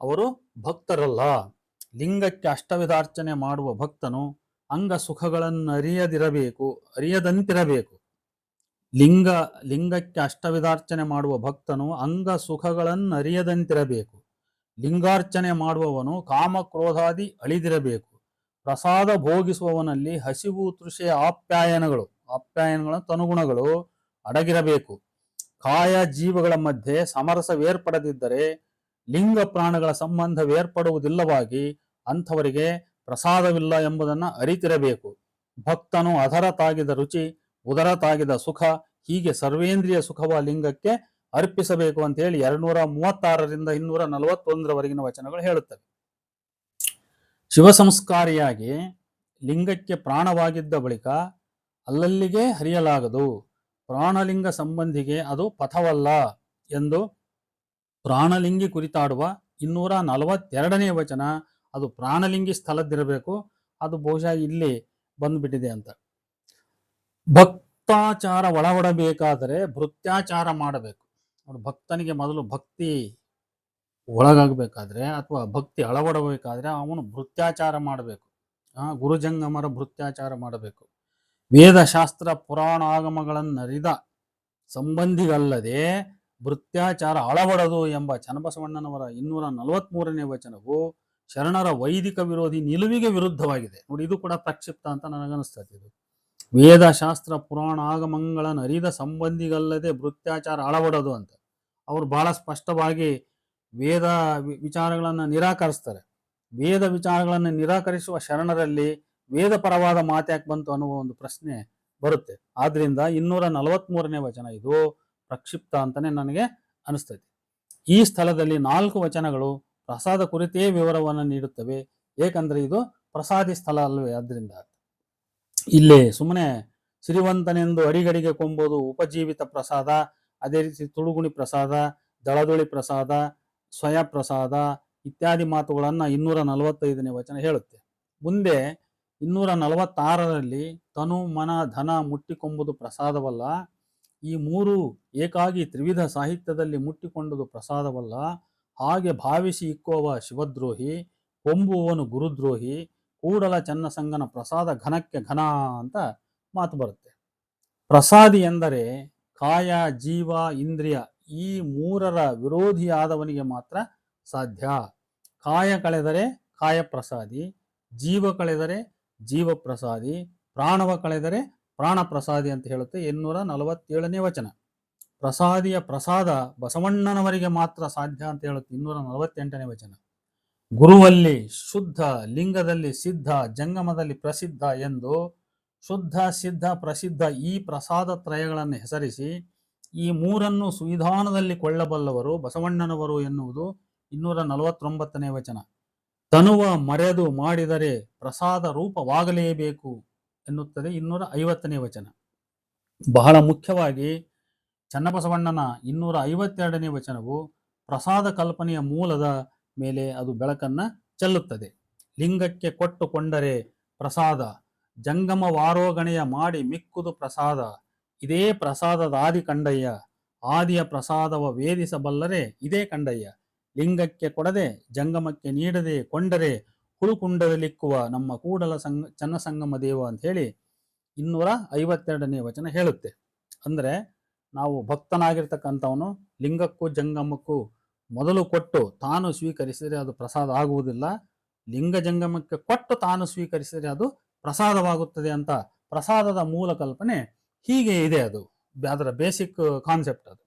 ಅವರು ಭಕ್ತರಲ್ಲ. ಲಿಂಗಕ್ಕೆ ಅಷ್ಟವಿಧಾರ್ಚನೆ ಮಾಡುವ ಭಕ್ತನು ಅಂಗ ಸುಖಗಳನ್ನು ಅರಿಯದಿರಬೇಕು ಅರಿಯದಂತಿರಬೇಕು. ಲಿಂಗ, ಲಿಂಗಕ್ಕೆ ಅಷ್ಟವಿಧಾರ್ಚನೆ ಮಾಡುವ ಭಕ್ತನು ಅಂಗ ಸುಖಗಳನ್ನು ಅರಿಯದಂತಿರಬೇಕು ಲಿಂಗಾರ್ಚನೆ ಮಾಡುವವನು ಕಾಮ ಕ್ರೋಧಾದಿ ಅಳಿದಿರಬೇಕು. ಪ್ರಸಾದ ಭೋಗಿಸುವವನಲ್ಲಿ ಹಸಿವು ತೃಷೆಯ ಆಪ್ಯಾಯನಗಳು ಆಪ್ಯಾಯನಗಳ ತನುಗುಣಗಳು ಅಡಗಿರಬೇಕು. ಕಾಯ ಜೀವಗಳ ಮಧ್ಯೆ ಸಮರಸವೇರ್ಪಡದಿದ್ದರೆ ಲಿಂಗ ಪ್ರಾಣಗಳ ಸಂಬಂಧವೇರ್ಪಡುವುದಿಲ್ಲವಾಗಿ ಅಂಥವರಿಗೆ ಪ್ರಸಾದವಿಲ್ಲ ಎಂಬುದನ್ನು ಅರಿತಿರಬೇಕು. ಭಕ್ತನು ಅಧರ ತಾಗಿದ ರುಚಿ, ಉದರ ತಾಗಿದ ಸುಖ, ಹೀಗೆ ಸರ್ವೇಂದ್ರಿಯ ಸುಖವ ಲಿಂಗಕ್ಕೆ ಅರ್ಪಿಸಬೇಕು ಅಂತ ಹೇಳಿ ಎರಡ್ನೂರ ಮೂವತ್ತಾರರಿಂದ ಇನ್ನೂರ ನಲವತ್ತೊಂದರವರೆಗಿನ ವಚನಗಳು ಹೇಳುತ್ತವೆ. ಶಿವ ಸಂಸ್ಕಾರಿಯಾಗಿ ಲಿಂಗಕ್ಕೆ ಪ್ರಾಣವಾಗಿದ್ದ ಬಳಿಕ ಅಲ್ಲಲ್ಲಿಗೆ ಹರಿಯಲಾಗದು. ಪ್ರಾಣಲಿಂಗ ಸಂಬಂಧಿಗೆ ಅದು ಪಥವಲ್ಲ ಎಂದು ಪ್ರಾಣಲಿಂಗಿ ಕುರಿತಾಡುವ ಇನ್ನೂರ ನಲವತ್ತೆರಡನೇ ವಚನ. ಅದು ಪ್ರಾಣಲಿಂಗಿ ಸ್ಥಳದ್ದಿರಬೇಕು. ಅದು ಬಹುಶಃ ಇಲ್ಲಿ ಬಂದುಬಿಟ್ಟಿದೆ ಅಂತ. ಭಕ್ತಾಚಾರ ಒಳಗೊಡಬೇಕಾದರೆ ಭೃತ್ಯಾಚಾರ ಮಾಡಬೇಕು. ಭಕ್ತನಿಗೆ ಮೊದಲು ಭಕ್ತಿ ಒಳಗಾಗಬೇಕಾದ್ರೆ ಅಥವಾ ಭಕ್ತಿ ಅಳವಡಬೇಕಾದ್ರೆ ಅವನು ಭೃತ್ಯಾಚಾರ ಮಾಡಬೇಕು. ಗುರುಜಂಗಮರ ಭೃತ್ಯಾಚಾರ ಮಾಡಬೇಕು. ವೇದಶಾಸ್ತ್ರ ಪುರಾಣ ಆಗಮಗಳನ್ನರಿದ ಸಂಬಂಧಿಗಲ್ಲದೆ ವೃತ್ಯಾಚಾರ ಅಳವಡದು ಎಂಬ ಚನ್ನಬಸವಣ್ಣನವರ ಇನ್ನೂರ ನಲವತ್ಮೂರನೇ ವಚನವು ಶರಣರ ವೈದಿಕ ವಿರೋಧಿ ನಿಲುವಿಗೆ ವಿರುದ್ಧವಾಗಿದೆ. ನೋಡಿ, ಇದು ಕೂಡ ಪ್ರಕ್ಷಿಪ್ತ ಅಂತ ನನಗನ್ನಿಸ್ತದೆ ಇದು. ವೇದಶಾಸ್ತ್ರ ಪುರಾಣ ಆಗಮಗಳನ್ನು ಅರಿದ ಸಂಬಂಧಿಗಲ್ಲದೆ ವೃತ್ಯಾಚಾರ ಅಳವಡದು ಅಂತ. ಅವರು ಬಹಳ ಸ್ಪಷ್ಟವಾಗಿ ವೇದ ವಿಚಾರಗಳನ್ನು ನಿರಾಕರಿಸ್ತಾರೆ. ವೇದ ವಿಚಾರಗಳನ್ನು ನಿರಾಕರಿಸುವ ಶರಣರಲ್ಲಿ ವೇದ ಪರವಾದ ಮಾತ್ಯಾಕೆ ಬಂತು ಅನ್ನುವ ಒಂದು ಪ್ರಶ್ನೆ ಬರುತ್ತೆ. ಆದ್ರಿಂದ ಇನ್ನೂರ ನಲವತ್ಮೂರನೇ ವಚನ ಇದು ಪ್ರಕ್ಷಿಪ್ತ ಅಂತಾನೆ ನನಗೆ ಅನಿಸ್ತದೆ ಈ ಸ್ಥಳದಲ್ಲಿ ನಾಲ್ಕು ವಚನಗಳು ಪ್ರಸಾದ ಕುರಿತೇ ವಿವರವನ್ನು ನೀಡುತ್ತವೆ. ಏಕೆಂದರೆ ಇದು ಪ್ರಸಾದಿ ಸ್ಥಳ ಅಲ್ವೇ ಆದ್ರಿಂದ. ಇಲ್ಲಿ ಸುಮ್ಮನೆ ಸಿರಿವಂತನೆಂದು ಅಡಿಗಡಿಗೆ ಕೊಂಬೋದು ಉಪಜೀವಿತ ಪ್ರಸಾದ, ಅದೇ ರೀತಿ ತುಳುಗುಣಿ ಪ್ರಸಾದ, ದಳದುಳಿ ಪ್ರಸಾದ, ಸ್ವಯ ಪ್ರಸಾದ ಇತ್ಯಾದಿ ಮಾತುಗಳನ್ನು ಇನ್ನೂರ ನಲವತ್ತೈದನೇ ವಚನ ಹೇಳುತ್ತೆ. ಮುಂದೆ ಇನ್ನೂರ ನಲವತ್ತಾರರಲ್ಲಿ ತನು ಮನ ಧನ ಮುಟ್ಟಿಕೊಂಬುದು ಪ್ರಸಾದವಲ್ಲ, ಈ ಮೂರು ಏಕಾಗಿ ತ್ರಿವಿಧ ಸಾಹಿತ್ಯದಲ್ಲಿ ಮುಟ್ಟಿಕೊಂಡುದು ಪ್ರಸಾದವಲ್ಲ, ಹಾಗೆ ಭಾವಿಸಿ ಇಕ್ಕುವವ ಶಿವದ್ರೋಹಿ, ಕೊಂಬುವವನು ಗುರುದ್ರೋಹಿ, ಕೂಡಲ ಚನ್ನಸಂಗನ ಪ್ರಸಾದ ಘನಕ್ಕೆ ಘನ ಅಂತ ಮಾತು ಬರುತ್ತೆ. ಪ್ರಸಾದಿ ಎಂದರೆ ಕಾಯ, ಜೀವ, ಇಂದ್ರಿಯ, ಈ ಮೂರರ ವಿರೋಧಿಯಾದವನಿಗೆ ಮಾತ್ರ ಸಾಧ್ಯ. ಕಾಯ ಕಳೆದರೆ ಕಾಯ ಪ್ರಸಾದಿ ಜೀವ ಕಳೆದರೆ ಜೀವ ಪ್ರಸಾದಿ ಪ್ರಾಣವ ಕಳೆದರೆ ಪ್ರಾಣ ಪ್ರಸಾದಿ ಅಂತ ಹೇಳುತ್ತೆ. ಎನ್ನೂರ ನಲವತ್ತೇಳನೇ ವಚನ. ಪ್ರಸಾದಿಯ ಪ್ರಸಾದ ಬಸವಣ್ಣನವರಿಗೆ ಮಾತ್ರ ಸಾಧ್ಯ ಅಂತ ಹೇಳುತ್ತೆ. ಇನ್ನೂರ ನಲವತ್ತೆಂಟನೇ ವಚನ. ಗುರುವಲ್ಲಿ ಶುದ್ಧ, ಲಿಂಗದಲ್ಲಿ ಸಿದ್ಧ, ಜಂಗಮದಲ್ಲಿ ಪ್ರಸಿದ್ಧ ಎಂದು ಶುದ್ಧ, ಸಿದ್ಧ, ಪ್ರಸಿದ್ಧ ಈ ಪ್ರಸಾದ ತ್ರಯಗಳನ್ನು ಹೆಸರಿಸಿ ಈ ಮೂರನ್ನು ಸುವಿಧಾನದಲ್ಲಿ ಕೊಳ್ಳಬಲ್ಲವರು ಬಸವಣ್ಣನವರು ಎನ್ನುವುದು ಇನ್ನೂರ ನಲವತ್ತೊಂಬತ್ತನೇ ವಚನ. ತನುವ ಮರೆದು ಮಾಡಿದರೆ ಪ್ರಸಾದ ರೂಪವಾಗಲೇಬೇಕು ಎನ್ನುತ್ತದೆ ಇನ್ನೂರ ಐವತ್ತನೇ ವಚನ. ಬಹಳ ಮುಖ್ಯವಾಗಿ ಚನ್ನಬಸವಣ್ಣನ ಇನ್ನೂರ ಐವತ್ತೆರಡನೇ ವಚನವು ಪ್ರಸಾದ ಕಲ್ಪನೆಯ ಮೂಲದ ಮೇಲೆ ಅದು ಬೆಳಕನ್ನ ಚೆಲ್ಲುತ್ತದೆ. ಲಿಂಗಕ್ಕೆ ಕೊಟ್ಟುಕೊಂಡರೆ ಪ್ರಸಾದ, ಜಂಗಮ ವಾರೋಗಣೆಯ ಮಾಡಿ ಮಿಕ್ಕುದು ಪ್ರಸಾದ, ಇದೇ ಪ್ರಸಾದದ ಆದಿ ಕಂಡಯ್ಯ ಆದಿಯ ಪ್ರಸಾದವ ವೇದಿಸಬಲ್ಲರೆ ಇದೇ ಕಂಡಯ್ಯ. ಲಿಂಗಕ್ಕೆ ಕೊಡದೆ, ಜಂಗಮಕ್ಕೆ ನೀಡದೆ, ಕೊಂಡರೆ ಹುಳುಕುಂಡದಲ್ಲಿಕ್ಕುವ ನಮ್ಮ ಕೂಡಲ ಸಂಗ, ಚನ್ನಸಂಗಮ ದೇವ ಅಂತ ಹೇಳಿ ಇನ್ನೂರ ಐವತ್ತೆರಡನೇ ವಚನ ಹೇಳುತ್ತೆ. ಅಂದರೆ ನಾವು ಭಕ್ತನಾಗಿರ್ತಕ್ಕಂಥವನು ಲಿಂಗಕ್ಕೂ ಜಂಗಮಕ್ಕೂ ಮೊದಲು ಕೊಟ್ಟು ತಾನು ಸ್ವೀಕರಿಸಿದರೆ ಅದು ಪ್ರಸಾದ ಆಗುವುದಿಲ್ಲ. ಲಿಂಗ ಜಂಗಮಕ್ಕೆ ಕೊಟ್ಟು ತಾನು ಸ್ವೀಕರಿಸಿದರೆ ಅದು ಪ್ರಸಾದವಾಗುತ್ತದೆ ಅಂತ ಪ್ರಸಾದದ ಮೂಲ ಕಲ್ಪನೆ ಹೀಗೆ ಇದೆ ಅದು. ಅದರ ಬೇಸಿಕ್ ಕಾನ್ಸೆಪ್ಟ್ ಅದು.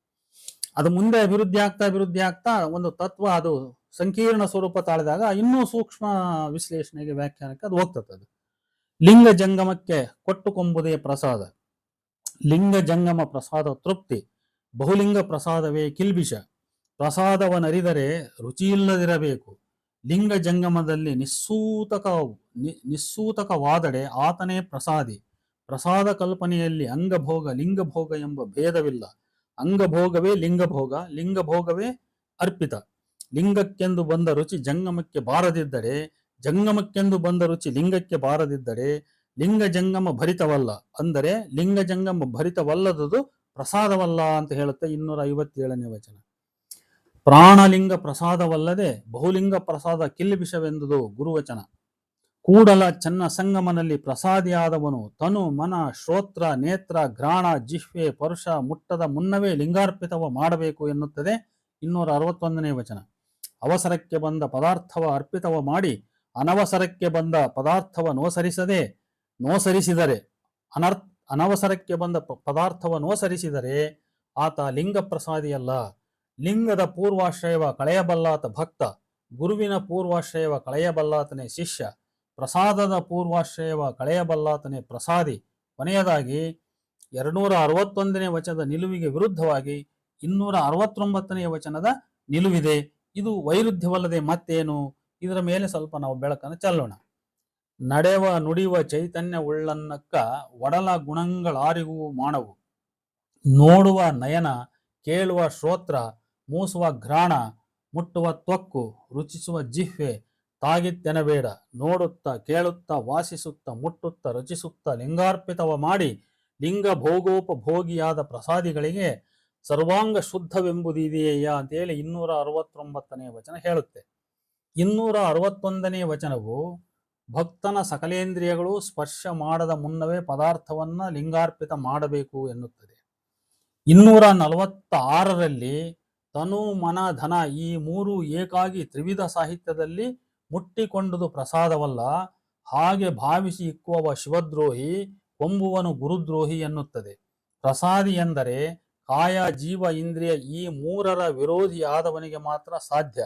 ಅದು ಮುಂದೆ ಅಭಿವೃದ್ಧಿ ಆಗ್ತಾ ಅಭಿವೃದ್ಧಿ ಆಗ್ತಾ ಒಂದು ತತ್ವ ಅದು ಸಂಕೀರ್ಣ ಸ್ವರೂಪ ತಾಳಿದಾಗ ಇನ್ನೂ ಸೂಕ್ಷ್ಮ ವಿಶ್ಲೇಷಣೆಗೆ ವ್ಯಾಖ್ಯಾನಕ್ಕೆ ಅದು ಹೋಗ್ತದೆ ಅದು. ಲಿಂಗ ಜಂಗಮಕ್ಕೆ ಕೊಟ್ಟುಕೊಂಬುದೇ ಪ್ರಸಾದ. ಲಿಂಗ ಜಂಗಮ ಪ್ರಸಾದ ತೃಪ್ತಿ. ಬಹುಲಿಂಗ ಪ್ರಸಾದವೇ ಕಿಲ್ಬಿಷ. ಪ್ರಸಾದವನರಿದರೆ ರುಚಿಯಿಲ್ಲದಿರಬೇಕು ಲಿಂಗ ಜಂಗಮದಲ್ಲಿ ನಿಸ್ಸೂತಕ ನಿಸ್ಸೂತಕವಾದಡೆ ಆತನೇ ಪ್ರಸಾದಿ. ಪ್ರಸಾದ ಕಲ್ಪನೆಯಲ್ಲಿ ಅಂಗಭೋಗ, ಲಿಂಗಭೋಗ ಎಂಬ ಭೇದವಿಲ್ಲ. ಅಂಗಭೋಗವೇ ಲಿಂಗಭೋಗ, ಲಿಂಗಭೋಗವೇ ಅರ್ಪಿತ. ಲಿಂಗಕ್ಕೆಂದು ಬಂದ ರುಚಿ ಜಂಗಮಕ್ಕೆ ಬಾರದಿದ್ದರೆ, ಜಂಗಮಕ್ಕೆಂದು ಬಂದ ರುಚಿ ಲಿಂಗಕ್ಕೆ ಬಾರದಿದ್ದರೆ, ಲಿಂಗ ಜಂಗಮ ಭರಿತವಲ್ಲ ಅಂದರೆ ಲಿಂಗ ಜಂಗಮ ಭರಿತವಲ್ಲದದು ಪ್ರಸಾದವಲ್ಲ ಅಂತ ಹೇಳುತ್ತೆ ಇನ್ನೂರ ಐವತ್ತೇಳನೇ ವಚನ. ಪ್ರಾಣಲಿಂಗ ಪ್ರಸಾದವಲ್ಲದೆ ಬಹುಲಿಂಗ ಪ್ರಸಾದ ಕಿಲ್ಬಿಷವೆಂದುದು ಗುರುವಚನ. ಕೂಡಲ ಚನ್ನ ಸಂಗಮನಲ್ಲಿ ಪ್ರಸಾದಿಯಾದವನು ತನು ಮನ, ಶ್ರೋತ್ರ, ನೇತ್ರ, ಘ್ರಾಣ, ಜಿಹ್ವೆ, ಪರುಷ, ಮುಟ್ಟದ ಮುನ್ನವೇ ಲಿಂಗಾರ್ಪಿತವ ಮಾಡಬೇಕು ಎನ್ನುತ್ತದೆ ಇನ್ನೂರ ಅರವತ್ತೊಂದನೇ ವಚನ. ಅವಸರಕ್ಕೆ ಬಂದ ಪದಾರ್ಥವ ಅರ್ಪಿತವ ಮಾಡಿ, ಅನವಸರಕ್ಕೆ ಬಂದ ಪದಾರ್ಥವ ನೋಸರಿಸದೆ, ನೋಸರಿಸಿದರೆ, ಅನರ್ಥ, ಅನವಸರಕ್ಕೆ ಬಂದ ಪದಾರ್ಥವ ನೋಸರಿಸಿದರೆ ಆತ ಲಿಂಗ ಪ್ರಸಾದಿಯಲ್ಲ ಲಿಂಗದ ಪೂರ್ವಾಶ್ರಯವ ಕಳೆಯಬಲ್ಲಾತ ಭಕ್ತ, ಗುರುವಿನ ಪೂರ್ವಾಶ್ರಯವ ಕಳೆಯಬಲ್ಲಾತನೇ ಶಿಷ್ಯ. ಪ್ರಸಾದದ ಪೂರ್ವಾಶ್ರಯವ ಕಳೆಯಬಲ್ಲಾತನೇ ಪ್ರಸಾದಿ ಕೊನೆಯದಾಗಿ ಎರಡ್ನೂರ ಅರವತ್ತೊಂದನೇ ವಚನದ ನಿಲುವಿಗೆ ವಿರುದ್ಧವಾಗಿ ಇನ್ನೂರ ಅರವತ್ತೊಂಬತ್ತನೆಯ ವಚನದ ನಿಲುವಿದೆ. ಇದು ವೈರುಧ್ಯವಲ್ಲದೆ ಮತ್ತೇನು? ಇದರ ಮೇಲೆ ಸ್ವಲ್ಪ ನಾವು ಬೆಳಕನ್ನು ಚೆಲ್ಲೋಣ. ನಡೆವ ನುಡಿಯುವ ಚೈತನ್ಯ ಉಳ್ಳನ್ನಕ್ಕ ಒಡಲ ಗುಣಗಳಾರಿಗೂ ಮಾಡವು ನೋಡುವ ನಯನ, ಕೇಳುವ ಶ್ರೋತ್ರ, ಮೂಸುವ ಘ್ರಾಣ, ಮುಟ್ಟುವ ತ್ವಕ್ಕು ರುಚಿಸುವ ಜಿಹ್ವೆ ತಾಗಿತ್ತೆನಬೇಡ. ನೋಡುತ್ತಾ, ಕೇಳುತ್ತಾ, ವಾಸಿಸುತ್ತಾ, ಮುಟ್ಟುತ್ತ, ರಚಿಸುತ್ತ, ಲಿಂಗಾರ್ಪಿತವ ಮಾಡಿ ಲಿಂಗ ಭೋಗೋಪಭೋಗಿಯಾದ ಪ್ರಸಾದಿಗಳಿಗೆ ಸರ್ವಾಂಗ ಶುದ್ಧವೆಂಬುದಿದೆಯಯ್ಯ ಅಂತೇಳಿ ಇನ್ನೂರ ಅರವತ್ತೊಂಬತ್ತನೇ ವಚನ ಹೇಳುತ್ತೆ. ಇನ್ನೂರ ಅರವತ್ತೊಂದನೇ ವಚನವು ಭಕ್ತನ ಸಕಲೇಂದ್ರಿಯಗಳು ಸ್ಪರ್ಶ ಮಾಡದ ಮುನ್ನವೇ ಪದಾರ್ಥವನ್ನು ಲಿಂಗಾರ್ಪಿತ ಮಾಡಬೇಕು ಎನ್ನುತ್ತದೆ. ಇನ್ನೂರ ನಲವತ್ತ ಆರರಲ್ಲಿ ತನು, ಮನ, ಧನ ಈ ಮೂರು ಏಕಾಗಿ ತ್ರಿವಿಧ ಸಾಹಿತ್ಯದಲ್ಲಿ ಮುಟ್ಟಿಕೊಂಡುದು ಪ್ರಸಾದವಲ್ಲ, ಹಾಗೆ ಭಾವಿಸಿ ಇಕ್ಕುವವ ಶಿವದ್ರೋಹಿ ಕೊಂಬುವನು ಗುರುದ್ರೋಹಿ ಎನ್ನುತ್ತದೆ. ಪ್ರಸಾದಿ ಎಂದರೆ ಕಾಯ ಜೀವ ಇಂದ್ರಿಯ ಈ ಮೂರರ ವಿರೋಧಿಯಾದವನಿಗೆ ಮಾತ್ರ ಸಾಧ್ಯ.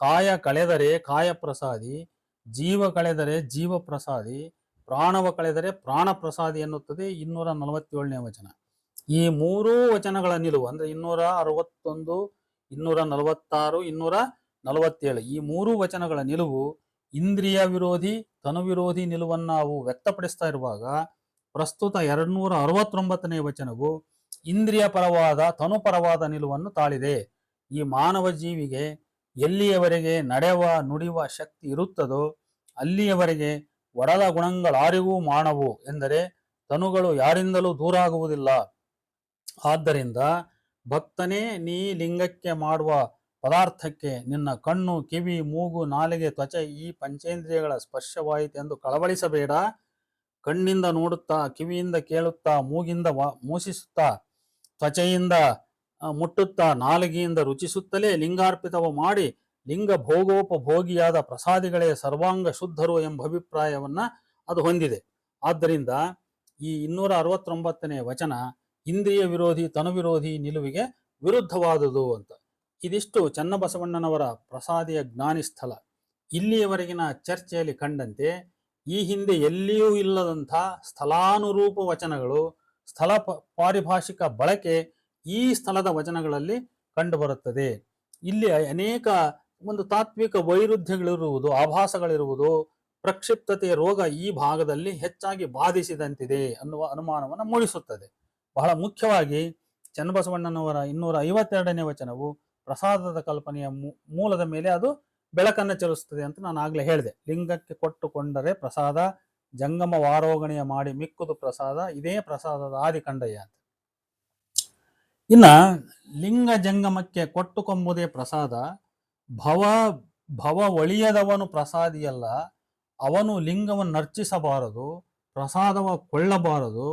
ಕಾಯ ಕಳೆದರೆ ಕಾಯ ಪ್ರಸಾದಿ, ಜೀವ ಕಳೆದರೆ ಜೀವ ಪ್ರಸಾದಿ, ಪ್ರಾಣವ ಕಳೆದರೆ ಪ್ರಾಣ ಪ್ರಸಾದಿ ಎನ್ನುತ್ತದೆ ಇನ್ನೂರ ನಲವತ್ತೇಳನೇ ವಚನ. ಈ ಮೂರೂ ವಚನಗಳ ನಿಲುವು ಅಂದರೆ ಇನ್ನೂರ ಅರವತ್ತೊಂದು, ಇನ್ನೂರ ನಲವತ್ತಾರು, ಇನ್ನೂರ ನಲವತ್ತೇಳು. ಈ ಮೂರು ವಚನಗಳ ನಿಲುವು ಇಂದ್ರಿಯ ವಿರೋಧಿ, ತನು ವಿರೋಧಿ ನಿಲುವನ್ನು ನಾವು ವ್ಯಕ್ತಪಡಿಸ್ತಾ ಇರುವಾಗ ಪ್ರಸ್ತುತ ಎರಡ್ನೂರ ಅರವತ್ತೊಂಬತ್ತನೇ ವಚನವು ಇಂದ್ರಿಯ ಪರವಾದ ತನುಪರವಾದ ನಿಲುವನ್ನು ತಾಳಿದೆ. ಈ ಮಾನವ ಜೀವಿಗೆ ಎಲ್ಲಿಯವರೆಗೆ ನಡೆವ ನುಡಿಯುವ ಶಕ್ತಿ ಇರುತ್ತದೋ ಅಲ್ಲಿಯವರೆಗೆ ಒಡಲ ಗುಣಗಳಾರಿಗೂ ಮಾನವು ಎಂದರೆ ತನುಗಳು ಯಾರಿಂದಲೂ ದೂರ ಆಗುವುದಿಲ್ಲ. ಆದ್ದರಿಂದ ಭಕ್ತನೇ ನೀ ಲಿಂಗಕ್ಕೆ ಮಾಡುವ ಪದಾರ್ಥಕ್ಕೆ ನಿನ್ನ ಕಣ್ಣು, ಕಿವಿ, ಮೂಗು, ನಾಲಿಗೆ, ತ್ವಚೆ ಈ ಪಂಚೇಂದ್ರಿಯಗಳ ಸ್ಪರ್ಶವಾಯಿತೆಂದು ಕಳವಳಿಸಬೇಡ. ಕಣ್ಣಿಂದ ನೋಡುತ್ತಾ, ಕಿವಿಯಿಂದ ಕೇಳುತ್ತಾ, ಮೂಗಿಂದ ವಾ, ಮೂಸಿಸುತ್ತಾ, ತ್ವಚೆಯಿಂದ ಮುಟ್ಟುತ್ತಾ, ನಾಲಿಗೆಯಿಂದ ರುಚಿಸುತ್ತಲೇ ಲಿಂಗಾರ್ಪಿತವ ಮಾಡಿ ಲಿಂಗ ಭೋಗೋಪಭೋಗಿಯಾದ ಪ್ರಸಾದಿಗಳೇ ಸರ್ವಾಂಗ ಶುದ್ಧರು ಎಂಬ ಅಭಿಪ್ರಾಯವನ್ನ ಅದು ಹೊಂದಿದೆ. ಆದ್ದರಿಂದ ಈ ಇನ್ನೂರ ಅರವತ್ತೊಂಬತ್ತನೇ ವಚನ ಇಂದ್ರಿಯ ವಿರೋಧಿ ತನು ವಿರೋಧಿ ನಿಲುವಿಗೆ ವಿರುದ್ಧವಾದುದು ಅಂತ. ಇದಿಷ್ಟು ಚನ್ನಬಸವಣ್ಣನವರ ಪ್ರಸಾದಿಯ ಜ್ಞಾನಿ ಸ್ಥಳ. ಇಲ್ಲಿಯವರೆಗಿನ ಚರ್ಚೆಯಲ್ಲಿ ಕಂಡಂತೆ, ಈ ಹಿಂದೆ ಎಲ್ಲಿಯೂ ಇಲ್ಲದಂಥ ಸ್ಥಳಾನುರೂಪ ವಚನಗಳು, ಸ್ಥಳ ಪಾರಿಭಾಷಿಕ ಬಳಕೆ ಈ ಸ್ಥಳದ ವಚನಗಳಲ್ಲಿ ಕಂಡುಬರುತ್ತದೆ. ಇಲ್ಲಿ ಅನೇಕ ಒಂದು ತಾತ್ವಿಕ ವೈರುಧ್ಯಗಳಿರುವುದು, ಆಭಾಸಗಳಿರುವುದು, ಪ್ರಕ್ಷಿಪ್ತತೆಯ ರೋಗ ಈ ಭಾಗದಲ್ಲಿ ಹೆಚ್ಚಾಗಿ ಬಾಧಿಸಿದಂತಿದೆ ಅನ್ನುವ ಅನುಮಾನವನ್ನು ಮೂಡಿಸುತ್ತದೆ. ಬಹಳ ಮುಖ್ಯವಾಗಿ ಚನ್ನಬಸವಣ್ಣನವರ ಇನ್ನೂರ ಐವತ್ತೆರಡನೇ ವಚನವು ಪ್ರಸಾದದ ಕಲ್ಪನೆಯ ಮೂಲದ ಮೇಲೆ ಅದು ಬೆಳಕನ್ನು ಚಲಿಸುತ್ತದೆ ಅಂತ ನಾನು ಆಗಲೇ ಹೇಳಿದೆ. ಲಿಂಗಕ್ಕೆ ಕೊಟ್ಟುಕೊಂಡರೆ ಪ್ರಸಾದ, ಜಂಗಮ ವಾರೋಗಣೆಯ ಮಾಡಿ ಮಿಕ್ಕುದು ಪ್ರಸಾದ, ಇದೇ ಪ್ರಸಾದದ ಆದಿ ಕಂಡಯ್ಯ ಅಂತ. ಇನ್ನ ಲಿಂಗ ಜಂಗಮಕ್ಕೆ ಕೊಟ್ಟುಕೊಂಬುದೇ ಪ್ರಸಾದ, ಭವ ಭವ ಒಳಿಯದವನು ಪ್ರಸಾದಿಯಲ್ಲ, ಅವನು ಲಿಂಗವನ್ನು ನರ್ಚಿಸಬಾರದು ಪ್ರಸಾದವ ಕೊಳ್ಳಬಾರದು,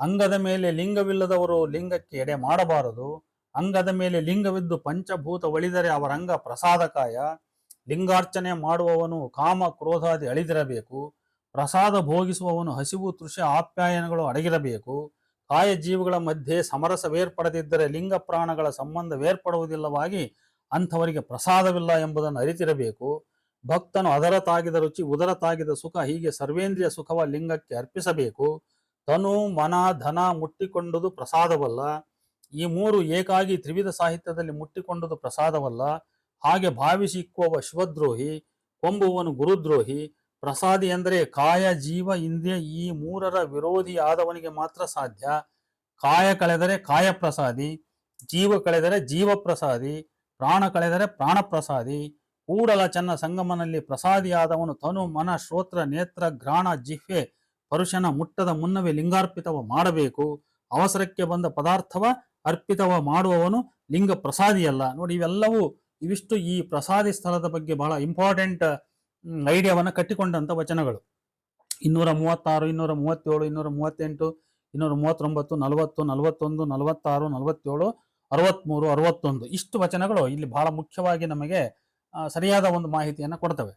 ಅಂಗದ ಮೇಲೆ ಲಿಂಗವಿಲ್ಲದವರು ಲಿಂಗಕ್ಕೆ ಎಡೆ ಮಾಡಬಾರದು ಅಂಗದ ಮೇಲೆ ಲಿಂಗವಿದ್ದು ಪಂಚಭೂತ ಒಳಿದರೆ ಅವರ ಅಂಗ ಪ್ರಸಾದಕಾಯ. ಲಿಂಗಾರ್ಚನೆ ಮಾಡುವವನು ಕಾಮ ಕ್ರೋಧಾದಿ ಅಳಿದಿರಬೇಕು. ಪ್ರಸಾದ ಭೋಗಿಸುವವನು ಹಸಿವು, ತೃಷ, ಆಪ್ಯಾಯನಗಳು ಅಡಗಿರಬೇಕು. ಕಾಯ ಜೀವಿಗಳ ಮಧ್ಯೆ ಸಮರಸವೇರ್ಪಡದಿದ್ದರೆ ಲಿಂಗ ಪ್ರಾಣಗಳ ಸಂಬಂಧವೇರ್ಪಡುವುದಿಲ್ಲವಾಗಿ ಅಂಥವರಿಗೆ ಪ್ರಸಾದವಿಲ್ಲ ಎಂಬುದನ್ನು ಅರಿತಿರಬೇಕು. ಭಕ್ತನು ಅದರ ತಾಗಿದ ರುಚಿ, ಉದರ ತಾಗಿದ ಸುಖ, ಹೀಗೆ ಸರ್ವೇಂದ್ರಿಯ ಸುಖವ ಲಿಂಗಕ್ಕೆ ಅರ್ಪಿಸಬೇಕು. ತನು, ಮನ, ಧನ ಮುಟ್ಟಿಕೊಂಡುದು ಪ್ರಸಾದವಲ್ಲ. ಈ ಮೂರು ಏಕಾಗಿ ತ್ರಿವಿಧ ಸಾಹಿತ್ಯದಲ್ಲಿ ಮುಟ್ಟಿಕೊಂಡದು ಪ್ರಸಾದವಲ್ಲ. ಹಾಗೆ ಭಾವಿಸಿಕ್ಕುವವ ಶಿವದ್ರೋಹಿ ಕೊಂಬುವನು ಗುರುದ್ರೋಹಿ, ಪ್ರಸಾದಿ ಎಂದರೆ ಕಾಯ, ಜೀವ, ಇಂದ್ರಿಯ ಈ ಮೂರರ ವಿರೋಧಿ ಆದವನಿಗೆ ಮಾತ್ರ ಸಾಧ್ಯ. ಕಾಯ ಕಳೆದರೆ ಕಾಯ ಪ್ರಸಾದಿ, ಜೀವ ಕಳೆದರೆ ಜೀವ ಪ್ರಸಾದಿ, ಪ್ರಾಣ ಕಳೆದರೆ ಪ್ರಾಣ ಪ್ರಸಾದಿ ಕೂಡಲ ಚನ್ನ ಸಂಗಮನಲ್ಲಿ ಪ್ರಸಾದಿಯಾದವನು ತನು ಮನ, ಶ್ರೋತ್ರ, ನೇತ್ರ ಗ್ರಾಣ ಜಿಹ್ವೆ, ಪರುಷನ ಮುಟ್ಟದ ಮುನ್ನವೇ ಲಿಂಗಾರ್ಪಿತವ ಮಾಡಬೇಕು. ಅವಸರಕ್ಕೆ ಬಂದ ಪದಾರ್ಥವ ಅರ್ಪಿತವ ಮಾಡುವವನು ಲಿಂಗ ಪ್ರಸಾದಿಯಲ್ಲ ನೋಡಿ, ಇವೆಲ್ಲವೂ ಇವಿಷ್ಟು ಈ ಪ್ರಸಾದಿ ಸ್ಥಳದ ಬಗ್ಗೆ ಬಹಳ ಇಂಪಾರ್ಟೆಂಟ್ ಐಡಿಯಾವನ್ನು ಕಟ್ಟಿಕೊಂಡಂತ ವಚನಗಳು. ಇನ್ನೂರ ಮೂವತ್ತಾರು, ಇನ್ನೂರ ಮೂವತ್ತೇಳು, ಇನ್ನೂರ ಮೂವತ್ತೆಂಟು, ಇನ್ನೂರ ಮೂವತ್ತೊಂಬತ್ತು, ನಲವತ್ತು, ನಲವತ್ತೊಂದು, ನಲವತ್ತಾರು, ನಲವತ್ತೇಳು ಅರವತ್ತ್ಮೂರು ಅರವತ್ತೊಂದು. ಇಷ್ಟು ವಚನಗಳು ಇಲ್ಲಿ ಬಹಳ ಮುಖ್ಯವಾಗಿ ನಮಗೆ ಸರಿಯಾದ ಒಂದು ಮಾಹಿತಿಯನ್ನು ಕೊಡ್ತವೆ.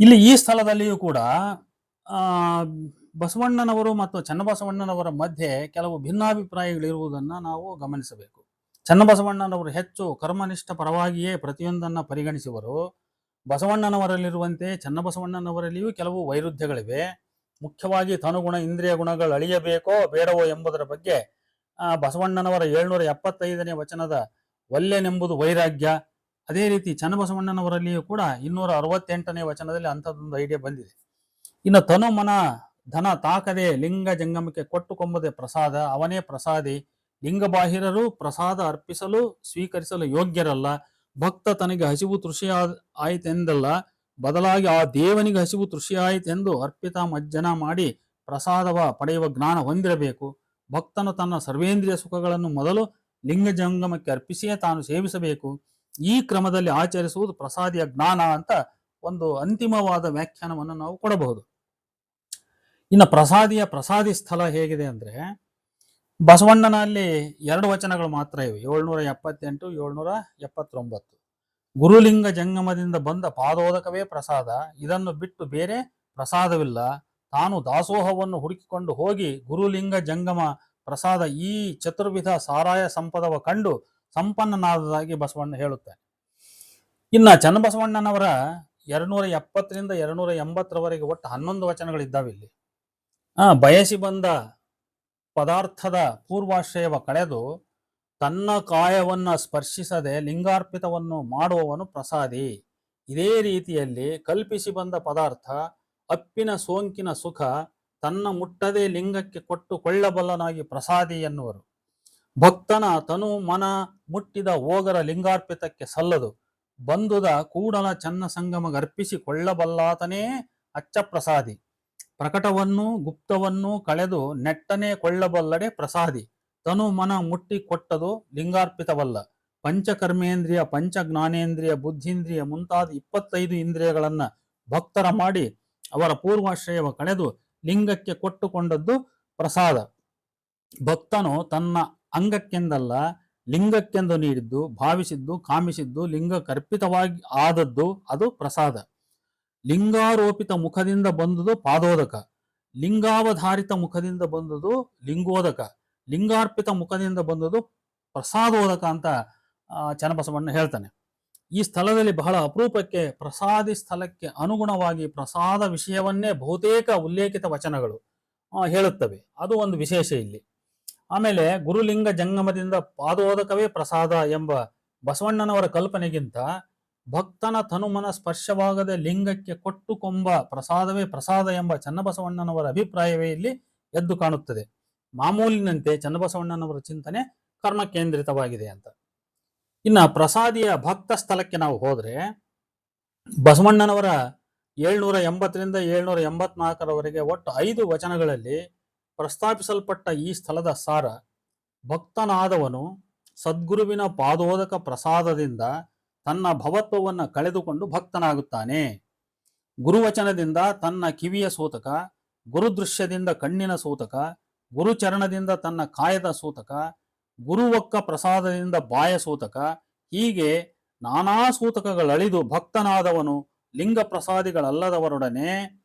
ಇಲ್ಲಿ ಈ ಸ್ಥಳದಲ್ಲಿಯೂ ಕೂಡ ಬಸವಣ್ಣನವರು ಮತ್ತು ಚನ್ನಬಸವಣ್ಣನವರ ಮಧ್ಯೆ ಕೆಲವು ಭಿನ್ನಾಭಿಪ್ರಾಯಗಳಿರುವುದನ್ನು ನಾವು ಗಮನಿಸಬೇಕು. ಚನ್ನಬಸವಣ್ಣನವರು ಹೆಚ್ಚು ಕರ್ಮನಿಷ್ಠ ಪರವಾಗಿಯೇ ಪ್ರತಿಯೊಂದನ್ನು ಪರಿಗಣಿಸುವರು. ಬಸವಣ್ಣನವರಲ್ಲಿರುವಂತೆ ಚನ್ನಬಸವಣ್ಣನವರಲ್ಲಿಯೂ ಕೆಲವು ವೈರುಧ್ಯಗಳಿವೆ. ಮುಖ್ಯವಾಗಿ ತನುಗುಣ, ಇಂದ್ರಿಯ ಗುಣಗಳು ಅಳಿಯಬೇಕೋ ಬೇಡವೋ ಎಂಬುದರ ಬಗ್ಗೆ ಬಸವಣ್ಣನವರ ಏಳ್ನೂರ ಎಪ್ಪತ್ತೈದನೇ ವಚನದ ಒಲ್ಲೆನೆಂಬುದು ವೈರಾಗ್ಯ. ಅದೇ ರೀತಿ ಚನ್ನಬಸವಣ್ಣನವರಲ್ಲಿಯೂ ಕೂಡ ಇನ್ನೂರ ಅರವತ್ತೆಂಟನೇ ವಚನದಲ್ಲಿ ಅಂಥದ್ದೊಂದು ಐಡಿಯಾ ಬಂದಿದೆ. ಇನ್ನು ತನು ಮನ ಧನ ತಾಕದೆ ಲಿಂಗ ಜಂಗಮಕ್ಕೆ ಕೊಟ್ಟುಕೊಂಬದೆ ಪ್ರಸಾದ, ಅವನೇ ಪ್ರಸಾದಿ. ಲಿಂಗ ಬಾಹಿರರು ಪ್ರಸಾದ ಅರ್ಪಿಸಲು, ಸ್ವೀಕರಿಸಲು ಯೋಗ್ಯರಲ್ಲ. ಭಕ್ತ ತನಗೆ ಹಸಿವು ತೃಷಿಯಾದ ಆಯಿತೆಂದಲ್ಲ. ಬದಲಾಗಿ ಆ ದೇವನಿಗೆ ಹಸಿವು ತೃಷಿಯಾಯಿತೆಂದು ಅರ್ಪಿತ ಮಜ್ಜನ ಮಾಡಿ ಪ್ರಸಾದವ ಪಡೆಯುವ ಜ್ಞಾನ ಹೊಂದಿರಬೇಕು. ಭಕ್ತನು ತನ್ನ ಸರ್ವೇಂದ್ರಿಯ ಸುಖಗಳನ್ನು ಮೊದಲು ಲಿಂಗ ಜಂಗಮಕ್ಕೆ ಅರ್ಪಿಸಿಯೇ ತಾನು ಸೇವಿಸಬೇಕು. ಈ ಕ್ರಮದಲ್ಲಿ ಆಚರಿಸುವುದು ಪ್ರಸಾದಿಯ ಜ್ಞಾನ ಅಂತ ಒಂದು ಅಂತಿಮವಾದ ವ್ಯಾಖ್ಯಾನವನ್ನು ನಾವು ಕೊಡಬಹುದು. ಇನ್ನು ಪ್ರಸಾದಿಯ ಪ್ರಸಾದಿ ಸ್ಥಳ ಹೇಗಿದೆ ಅಂದರೆ ಬಸವಣ್ಣನಲ್ಲಿ ಎರಡು ವಚನಗಳು ಮಾತ್ರ ಇವೆ. ಏಳ್ನೂರ ಎಪ್ಪತ್ತೆಂಟು, ಏಳ್ನೂರ ಎಪ್ಪತ್ತೊಂಬತ್ತು. ಗುರುಲಿಂಗ ಜಂಗಮದಿಂದ ಬಂದ ಪಾದೋದಕವೇ ಪ್ರಸಾದ. ಇದನ್ನು ಬಿಟ್ಟು ಬೇರೆ ಪ್ರಸಾದವಿಲ್ಲ. ತಾನು ದಾಸೋಹವನ್ನು ಹುಡುಕಿಕೊಂಡು ಹೋಗಿ ಗುರುಲಿಂಗ ಜಂಗಮ ಪ್ರಸಾದ ಈ ಚತುರ್ವಿಧ ಸಾರಾಯ ಸಂಪದವ ಕಂಡು ಸಂಪನ್ನನಾದದಾಗಿ ಬಸವಣ್ಣ ಹೇಳುತ್ತಾನೆ ಇನ್ನ ಚನ್ನಬಸವಣ್ಣನವರ ಎರಡ್ನೂರ ಎಪ್ಪತ್ತರಿಂದ ಎರಡ್ನೂರ ಎಂಬತ್ತರವರೆಗೆ ಒಟ್ಟು ಹನ್ನೊಂದು ವಚನಗಳಿದ್ದಾವೆ ಇಲ್ಲಿ. ಆ, ಬಯಸಿ ಬಂದ ಪದಾರ್ಥದ ಪೂರ್ವಾಶ್ರಯವ ಕಳೆದು ತನ್ನ ಕಾಯವನ್ನ ಸ್ಪರ್ಶಿಸದೆ ಲಿಂಗಾರ್ಪಿತವನ್ನು ಮಾಡುವವನು ಪ್ರಸಾದಿ. ಇದೇ ರೀತಿಯಲ್ಲಿ ಕಲ್ಪಿಸಿ ಬಂದ ಪದಾರ್ಥ ಅಪ್ಪಿನ ಸೋಂಕಿನ ಸುಖ ತನ್ನ ಮುಟ್ಟದೆ ಲಿಂಗಕ್ಕೆ ಕೊಟ್ಟು ಕೊಳ್ಳಬಲ್ಲನಾಗಿ ಪ್ರಸಾದಿ ಎನ್ನುವರು. ಭಕ್ತನ ತನು ಮನ ಮುಟ್ಟಿದ ಓಗರ ಲಿಂಗಾರ್ಪಿತಕ್ಕೆ ಸಲ್ಲದು. ಬಂಧುದ ಕೂಡಲ ಚನ್ನ ಸಂಗಮಗರ್ಪಿಸಿ ಕೊಳ್ಳಬಲ್ಲಾತನೇ ಅಚ್ಚ ಪ್ರಸಾದಿ ಪ್ರಕಟವನ್ನು ಗುಪ್ತವನ್ನು ಕಳೆದು ನೆಟ್ಟನೆ ಕೊಳ್ಳಬಲ್ಲಡೆ ಪ್ರಸಾದಿ. ತನು ಮನ ಮುಟ್ಟಿ ಕೊಟ್ಟದು ಲಿಂಗಾರ್ಪಿತವಲ್ಲ. ಪಂಚಕರ್ಮೇಂದ್ರಿಯ ಪಂಚ ಜ್ಞಾನೇಂದ್ರಿಯ ಬುದ್ಧೀಂದ್ರಿಯ ಮುಂತಾದ ಇಪ್ಪತ್ತೈದು ಇಂದ್ರಿಯಗಳನ್ನ ಭಕ್ತರ ಮಾಡಿ ಅವರ ಪೂರ್ವಾಶ್ರಯವ ಕಳೆದು ಲಿಂಗಕ್ಕೆ ಕೊಟ್ಟುಕೊಂಡದ್ದು ಪ್ರಸಾದ. ಭಕ್ತನು ತನ್ನ ಅಂಗಕ್ಕೆಂದಲ್ಲ, ಲಿಂಗಕ್ಕೆಂದು ನೀಡಿದ್ದು, ಭಾವಿಸಿದ್ದು, ಕಾಮಿಸಿದ್ದು ಲಿಂಗಕ್ಕರ್ಪಿತವಾಗಿ ಆದದ್ದು ಅದು ಪ್ರಸಾದ. ಲಿಂಗಾರೋಪಿತ ಮುಖದಿಂದ ಬಂದುದು ಪಾದೋದಕ. ಲಿಂಗಾವಧಾರಿತ ಮುಖದಿಂದ ಬಂದುದು ಲಿಂಗೋದಕ. ಲಿಂಗಾರ್ಪಿತ ಮುಖದಿಂದ ಬಂದುದು ಪ್ರಸಾದೋದಕ ಅಂತ ಚನ್ನಬಸವಣ್ಣ ಹೇಳ್ತಾನೆ. ಈ ಸ್ಥಳದಲ್ಲಿ ಬಹಳ ಅಪರೂಪಕ್ಕೆ ಪ್ರಸಾದಿ ಸ್ಥಳಕ್ಕೆ ಅನುಗುಣವಾಗಿ ಪ್ರಸಾದ ವಿಷಯವನ್ನೇ ಬಹುತೇಕ ಉಲ್ಲೇಖಿತ ವಚನಗಳು ಹೇಳುತ್ತವೆ. ಅದು ಒಂದು ವಿಶೇಷ ಇಲ್ಲಿ. ಆಮೇಲೆ ಗುರುಲಿಂಗ ಜಂಗಮದಿಂದ ಪಾದೋದಕವೇ ಪ್ರಸಾದ ಎಂಬ ಬಸವಣ್ಣನವರ ಕಲ್ಪನೆಗಿಂತ ಭಕ್ತನ ತನುಮನ ಸ್ಪರ್ಶವಾಗದೆ ಲಿಂಗಕ್ಕೆ ಕೊಟ್ಟು ಕೊಂಬ ಪ್ರಸಾದವೇ ಪ್ರಸಾದ ಎಂಬ ಚನ್ನಬಸವಣ್ಣನವರ ಅಭಿಪ್ರಾಯವೇ ಇಲ್ಲಿ ಎದ್ದು ಕಾಣುತ್ತದೆ. ಮಾಮೂಲಿನಂತೆ ಚನ್ನಬಸವಣ್ಣನವರ ಚಿಂತನೆ ಕರ್ಮ ಕೇಂದ್ರಿತವಾಗಿದೆ ಅಂತ. ಇನ್ನ ಪ್ರಸಾದಿಯ ಭಕ್ತ ಸ್ಥಳಕ್ಕೆ ನಾವು ಹೋದ್ರೆ ಬಸವಣ್ಣನವರ ಏಳ್ನೂರ ಎಂಬತ್ತರಿಂದ ಏಳ್ನೂರ ಎಂಬತ್ನಾಲ್ಕರವರೆಗೆ ಒಟ್ಟು ಐದು ವಚನಗಳಲ್ಲಿ ಪ್ರಸ್ತಾಪಿಸಲ್ಪಟ್ಟ ಈ ಸ್ಥಳದ ಸಾರ ಭಕ್ತನಾದವನು ಸದ್ಗುರುವಿನ ಪಾದೋದಕ ಪ್ರಸಾದದಿಂದ ತನ್ನ ಭವತ್ವವನ್ನು ಕಳೆದುಕೊಂಡು ಭಕ್ತನಾಗುತ್ತಾನೆ. ಗುರುವಚನದಿಂದ ತನ್ನ ಕಿವಿಯ ಸೂತಕ, ಗುರುದೃಶ್ಯದಿಂದ ಕಣ್ಣಿನ ಸೂತಕ, ಗುರುಚರಣದಿಂದ ತನ್ನ ಕಾಯದ ಸೂತಕ, ಗುರುವಕ್ಕ ಪ್ರಸಾದದಿಂದ ಬಾಯ ಸೂತಕ, ಹೀಗೆ ನಾನಾ ಸೂತಕಗಳಳಿದು ಭಕ್ತನಾದವನು ಲಿಂಗ ಪ್ರಸಾದಿಗಳಲ್ಲದವರೊಡನೆ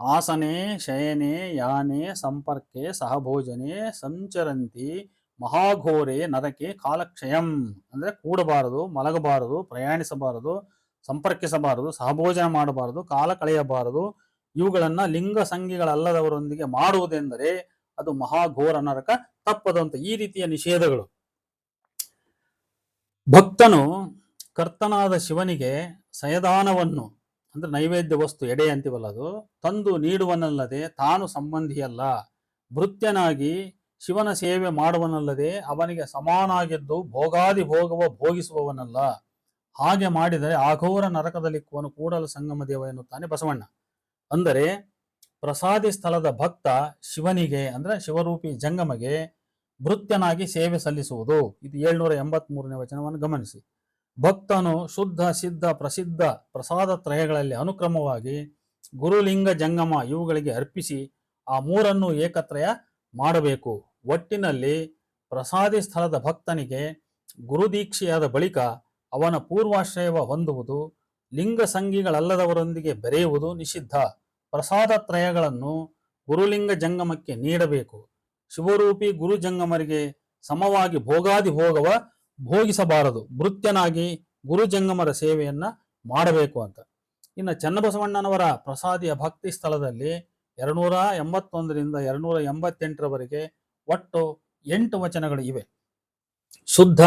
ಆಸನೆ, ಶಯನೆ, ಯಾನೆ, ಸಂಪರ್ಕೆ, ಸಹಭೋಜನೆ, ಸಂಚರಂತಿ ಮಹಾಘೋರೆ ನರಕೆ ಕಾಲಕ್ಷಯಂ. ಅಂದ್ರೆ ಕೂಡಬಾರದು, ಮಲಗಬಾರದು, ಪ್ರಯಾಣಿಸಬಾರದು, ಸಂಪರ್ಕಿಸಬಾರದು, ಸಹಭೋಜನ ಮಾಡಬಾರದು, ಕಾಲ ಕಳೆಯಬಾರದು. ಇವುಗಳನ್ನ ಲಿಂಗ ಸಂಘಿಗಳಲ್ಲದವರೊಂದಿಗೆ ಮಾಡುವುದೆಂದರೆ ಅದು ಮಹಾಘೋರ ನರಕ ತಪ್ಪದು ಅಂತ ಈ ರೀತಿಯ ನಿಷೇಧಗಳು. ಭಕ್ತನು ಕರ್ತನಾದ ಶಿವನಿಗೆ ಸಯದಾನವನ್ನು, ಅಂದ್ರೆ ನೈವೇದ್ಯ ವಸ್ತು ಎಡೆ ಅಂತೀವಲ್ಲ ಅದು, ತಂದು ನೀಡುವನಲ್ಲದೆ ತಾನು ಸಂಬಂಧಿಯಲ್ಲ. ಭೃತ್ಯನಾಗಿ ಶಿವನ ಸೇವೆ ಮಾಡುವನಲ್ಲದೆ ಅವನಿಗೆ ಸಮಾನಾಗಿದ್ದು ಭೋಗಾದಿ ಭೋಗವ ಭೋಗಿಸುವವನಲ್ಲ. ಹಾಗೆ ಮಾಡಿದರೆ ಆಘೋರ ನರಕದಲ್ಲಿಕ್ಕುವನು ಕೂಡಲ ಸಂಗಮ ದೇವ ಎನ್ನುತ್ತಾನೆ ಬಸವಣ್ಣ. ಅಂದರೆ ಪ್ರಸಾದಿ ಸ್ಥಳದ ಭಕ್ತ ಶಿವನಿಗೆ ಅಂದ್ರೆ ಶಿವರೂಪಿ ಜಂಗಮಗೆ ಭೃತ್ಯನಾಗಿ ಸೇವೆ ಸಲ್ಲಿಸುವುದು. ಇದು ಏಳ್ನೂರ ಎಂಬತ್ಮೂರನೇ ವಚನವನ್ನು ಗಮನಿಸಿ. ಭಕ್ತನು ಶುದ್ಧ, ಸಿದ್ಧ, ಪ್ರಸಿದ್ಧ ಪ್ರಸಾದ ತ್ರಯಗಳಲ್ಲಿ ಅನುಕ್ರಮವಾಗಿ ಗುರುಲಿಂಗ ಜಂಗಮ ಇವುಗಳಿಗೆ ಅರ್ಪಿಸಿ ಆ ಮೂರನ್ನು ಏಕತ್ರಯ ಮಾಡಬೇಕು. ಒಟ್ಟಿನಲ್ಲಿ ಪ್ರಸಾದಿ ಸ್ಥಳದ ಭಕ್ತನಿಗೆ ಗುರುದೀಕ್ಷೆಯಾದ ಬಳಿಕ ಅವನ ಪೂರ್ವಾಶ್ರಯವ ಹೊಂದುವುದು, ಲಿಂಗ ಸಂಗಿಗಳಲ್ಲದವರೊಂದಿಗೆ ಬೆರೆಯುವುದು ನಿಷಿದ್ಧ. ಪ್ರಸಾದ ತ್ರಯಗಳನ್ನು ಗುರುಲಿಂಗ ಜಂಗಮಕ್ಕೆ ನೀಡಬೇಕು. ಶಿವರೂಪಿ ಗುರು ಜಂಗಮರಿಗೆ ಸಮವಾಗಿ ಭೋಗಾದಿ ಭೋಗವ ಭೋಗಿಸಬಾರದು. ಭೃತ್ಯನಾಗಿ ಗುರು ಜಂಗಮರ ಸೇವೆಯನ್ನ ಮಾಡಬೇಕು ಅಂತ. ಇನ್ನು ಚನ್ನಬಸವಣ್ಣನವರ ಪ್ರಸಾದಿಯ ಭಕ್ತಿ ಸ್ಥಳದಲ್ಲಿ ಎರಡುನೂರ ಎಂಬತ್ತೊಂದರಿಂದ ಎರಡುನೂರ ಎಂಬತ್ತೆಂಟರವರೆಗೆ ಒಟ್ಟು ಎಂಟು ವಚನಗಳು ಇವೆ. ಶುದ್ಧ,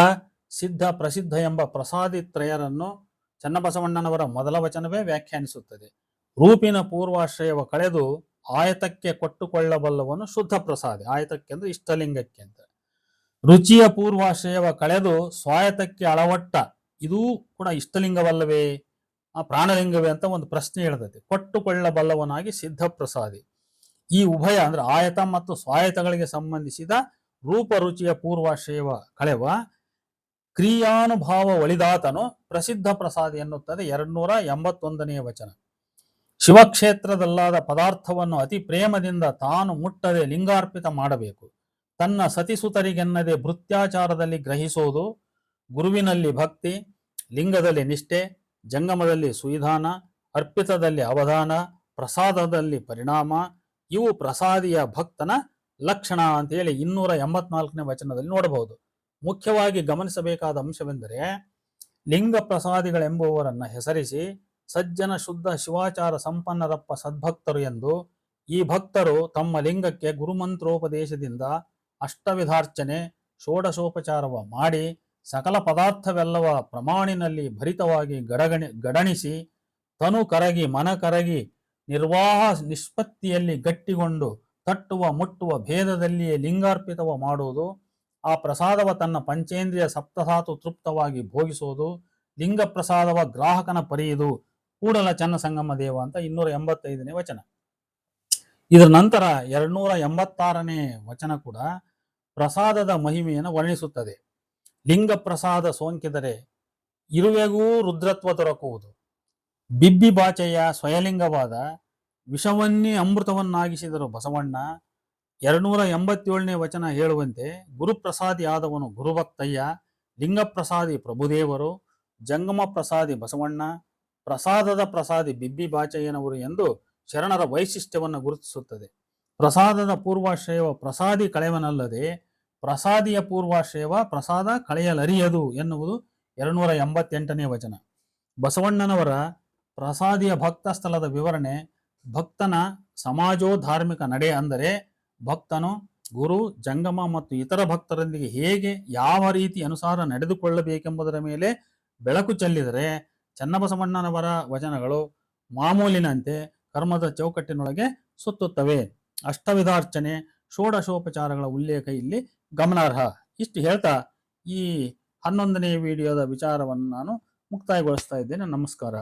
ಸಿದ್ಧ, ಪ್ರಸಿದ್ಧ ಎಂಬ ಪ್ರಸಾದಿ ತ್ರಯರನ್ನು ಚನ್ನಬಸವಣ್ಣನವರ ಮೊದಲ ವಚನವೇ ವ್ಯಾಖ್ಯಾನಿಸುತ್ತದೆ. ರೂಪಿನ ಪೂರ್ವಾಶ್ರಯವ ಕಳೆದು ಆಯತಕ್ಕೆ ಕೊಟ್ಟುಕೊಳ್ಳಬಲ್ಲವನು ಶುದ್ಧ ಪ್ರಸಾದಿ. ಆಯತಕ್ಕೆ ಅಂದ್ರೆ ಇಷ್ಟಲಿಂಗಕ್ಕೆ ಅಂತ. ರುಚಿಯ ಪೂರ್ವಾಶ್ರಯವ ಕಳೆದು ಸ್ವಾಯತಕ್ಕೆ ಅಳವಟ್ಟ, ಇದೂ ಕೂಡ ಇಷ್ಟಲಿಂಗವಲ್ಲವೇ? ಆ ಪ್ರಾಣಲಿಂಗವೇ ಅಂತ ಒಂದು ಪ್ರಶ್ನೆ ಹೇಳ್ತದೆ. ಕೊಟ್ಟುಕೊಳ್ಳಬಲ್ಲವನಾಗಿ ಸಿದ್ಧ ಪ್ರಸಾದಿ. ಈ ಉಭಯ ಅಂದ್ರೆ ಆಯತ ಮತ್ತು ಸ್ವಾಯತಗಳಿಗೆ ಸಂಬಂಧಿಸಿದ ರೂಪ ರುಚಿಯ ಪೂರ್ವಾಶ್ರಯವ ಕಳೆವ ಕ್ರಿಯಾನುಭಾವ ಒಳಿದಾತನು ಪ್ರಸಿದ್ಧ ಪ್ರಸಾದಿ ಎನ್ನುತ್ತದೆ ಎರಡ್ನೂರ ಎಂಬತ್ತೊಂದನೆಯ ವಚನ. ಶಿವಕ್ಷೇತ್ರದಲ್ಲಾದ ಪದಾರ್ಥವನ್ನು ಅತಿ ಪ್ರೇಮದಿಂದ ತಾನು ಮುಟ್ಟದೆ ಲಿಂಗಾರ್ಪಿತ ಮಾಡಬೇಕು. ತನ್ನ ಸತಿಸುತರಿಗೆನ್ನದೆ ಭೃತ್ಯಾಚಾರದಲ್ಲಿ ಗ್ರಹಿಸೋದು, ಗುರುವಿನಲ್ಲಿ ಭಕ್ತಿ, ಲಿಂಗದಲ್ಲಿ ನಿಷ್ಠೆ, ಜಂಗಮದಲ್ಲಿ ಸುವಿಧಾನ, ಅರ್ಪಿತದಲ್ಲಿ ಅವಧಾನ, ಪ್ರಸಾದದಲ್ಲಿ ಪರಿಣಾಮ ಇವು ಪ್ರಸಾದಿಯ ಭಕ್ತನ ಲಕ್ಷಣ ಅಂತ ಹೇಳಿ ಇನ್ನೂರ ಎಂಬತ್ನಾಲ್ಕನೇ ವಚನದಲ್ಲಿ ನೋಡಬಹುದು. ಮುಖ್ಯವಾಗಿ ಗಮನಿಸಬೇಕಾದ ಅಂಶವೆಂದರೆ ಲಿಂಗ ಪ್ರಸಾದಿಗಳೆಂಬುವರನ್ನ ಹೆಸರಿಸಿ ಸಜ್ಜನ ಶುದ್ಧ ಶಿವಾಚಾರ ಸಂಪನ್ನರಪ್ಪ ಸದ್ಭಕ್ತರು ಎಂದು ಈ ಭಕ್ತರು ತಮ್ಮ ಲಿಂಗಕ್ಕೆ ಗುರುಮಂತ್ರೋಪದೇಶದಿಂದ ಅಷ್ಟವಿಧಾರ್ಚನೆ, ಷೋಡಶೋಪಚಾರವ ಮಾಡಿ ಸಕಲ ಪದಾರ್ಥವೆಲ್ಲವ ಪ್ರಮಾಣಿನಲ್ಲಿ ಭರಿತವಾಗಿ ಗಡಗಣಿ, ಗಡಣಿಸಿ ತನು ಕರಗಿ ಮನ ಕರಗಿ ನಿರ್ವಾಹ ನಿಷ್ಪತ್ತಿಯಲ್ಲಿ ಗಟ್ಟಿಗೊಂಡು ತಟ್ಟುವ ಮುಟ್ಟುವ ಭೇದದಲ್ಲಿಯೇ ಲಿಂಗಾರ್ಪಿತವ ಮಾಡುವುದು, ಆ ಪ್ರಸಾದವ ತನ್ನ ಪಂಚೇಂದ್ರಿಯ ಸಪ್ತಸಾತು ತೃಪ್ತವಾಗಿ ಭೋಗಿಸುವುದು ಲಿಂಗ ಪ್ರಸಾದವ ಗ್ರಾಹಕನ ಪರಿಯುದು ಕೂಡಲ ಚನ್ನ ಸಂಗಮ ದೇವ ಅಂತ ಇನ್ನೂರ ಎಂಬತ್ತೈದನೇ ವಚನ. ಇದರ ನಂತರ ಎರಡ್ನೂರ ಎಂಬತ್ತಾರನೇ ವಚನ ಕೂಡ ಪ್ರಸಾದದ ಮಹಿಮೆಯನ್ನು ವರ್ಣಿಸುತ್ತದೆ. ಲಿಂಗ ಪ್ರಸಾದ ಸೋಂಕಿದರೆ ಇರುವೆಗೂ ರುದ್ರತ್ವ ದೊರಕುವುದು. ಬಿಬ್ಬಿ ಬಾಚೆಯ ಸ್ವಯಲಿಂಗವಾದ ವಿಷವನ್ನೇ ಅಮೃತವನ್ನಾಗಿಸಿದರು ಬಸವಣ್ಣ. ಎರಡ್ನೂರ ಎಂಬತ್ತೇಳನೇ ವಚನ ಹೇಳುವಂತೆ, ಗುರುಪ್ರಸಾದಿ ಆದವನು ಗುರುಭಕ್ತಯ್ಯ, ಲಿಂಗಪ್ರಸಾದಿ ಪ್ರಭುದೇವರು ಜಂಗಮ ಪ್ರಸಾದಿ ಬಸವಣ್ಣ, ಪ್ರಸಾದದ ಪ್ರಸಾದಿ ಬಿಬ್ಬಿ ಬಾಚಯ್ಯನವರು ಎಂದು ಶರಣರ ವೈಶಿಷ್ಟ್ಯವನ್ನು ಗುರುತಿಸುತ್ತದೆ. ಪ್ರಸಾದದ ಪೂರ್ವಾಶ್ರಯವ ಪ್ರಸಾದಿ ಕಳೆಯವನಲ್ಲದೆ ಪ್ರಸಾದಿಯ ಪೂರ್ವಾಶ್ರಯವ ಪ್ರಸಾದ ಕಳೆಯಲರಿಯದು ಎನ್ನುವುದು ಎರಡುನೂರ ಎಂಬತ್ತೆಂಟನೇ ವಚನ. ಬಸವಣ್ಣನವರ ಪ್ರಸಾದಿಯ ಭಕ್ತ ಸ್ಥಳದ ವಿವರಣೆ ಭಕ್ತನ ಸಮಾಜೋ ಧಾರ್ಮಿಕ ನಡೆ ಅಂದರೆ ಭಕ್ತನು ಗುರು, ಜಂಗಮ ಮತ್ತು ಇತರ ಭಕ್ತರೊಂದಿಗೆ ಹೇಗೆ ಯಾವ ರೀತಿ ಅನುಸಾರ ನಡೆದುಕೊಳ್ಳಬೇಕೆಂಬುದರ ಮೇಲೆ ಬೆಳಕು ಚೆಲ್ಲಿದರೆ ಚನ್ನಬಸವಣ್ಣನವರ ವಚನಗಳು ಮಾಮೂಲಿನಂತೆ ಕರ್ಮದ ಚೌಕಟ್ಟಿನೊಳಗೆ ಸುತ್ತುತ್ತವೆ. ಅಷ್ಟವಿಧಾರ್ಚನೆ, ಷೋಡಶೋಪಚಾರಗಳ ಉಲ್ಲೇಖ ಇಲ್ಲಿ ಗಮನಾರ್ಹ. ಇಷ್ಟು ಹೇಳ್ತಾ ಈ ಹನ್ನೊಂದನೇ ವಿಡಿಯೋದ ವಿಚಾರವನ್ನು ನಾನು ಮುಕ್ತಾಯಗೊಳಿಸ್ತಾ ಇದ್ದೇನೆ. ನಮಸ್ಕಾರ.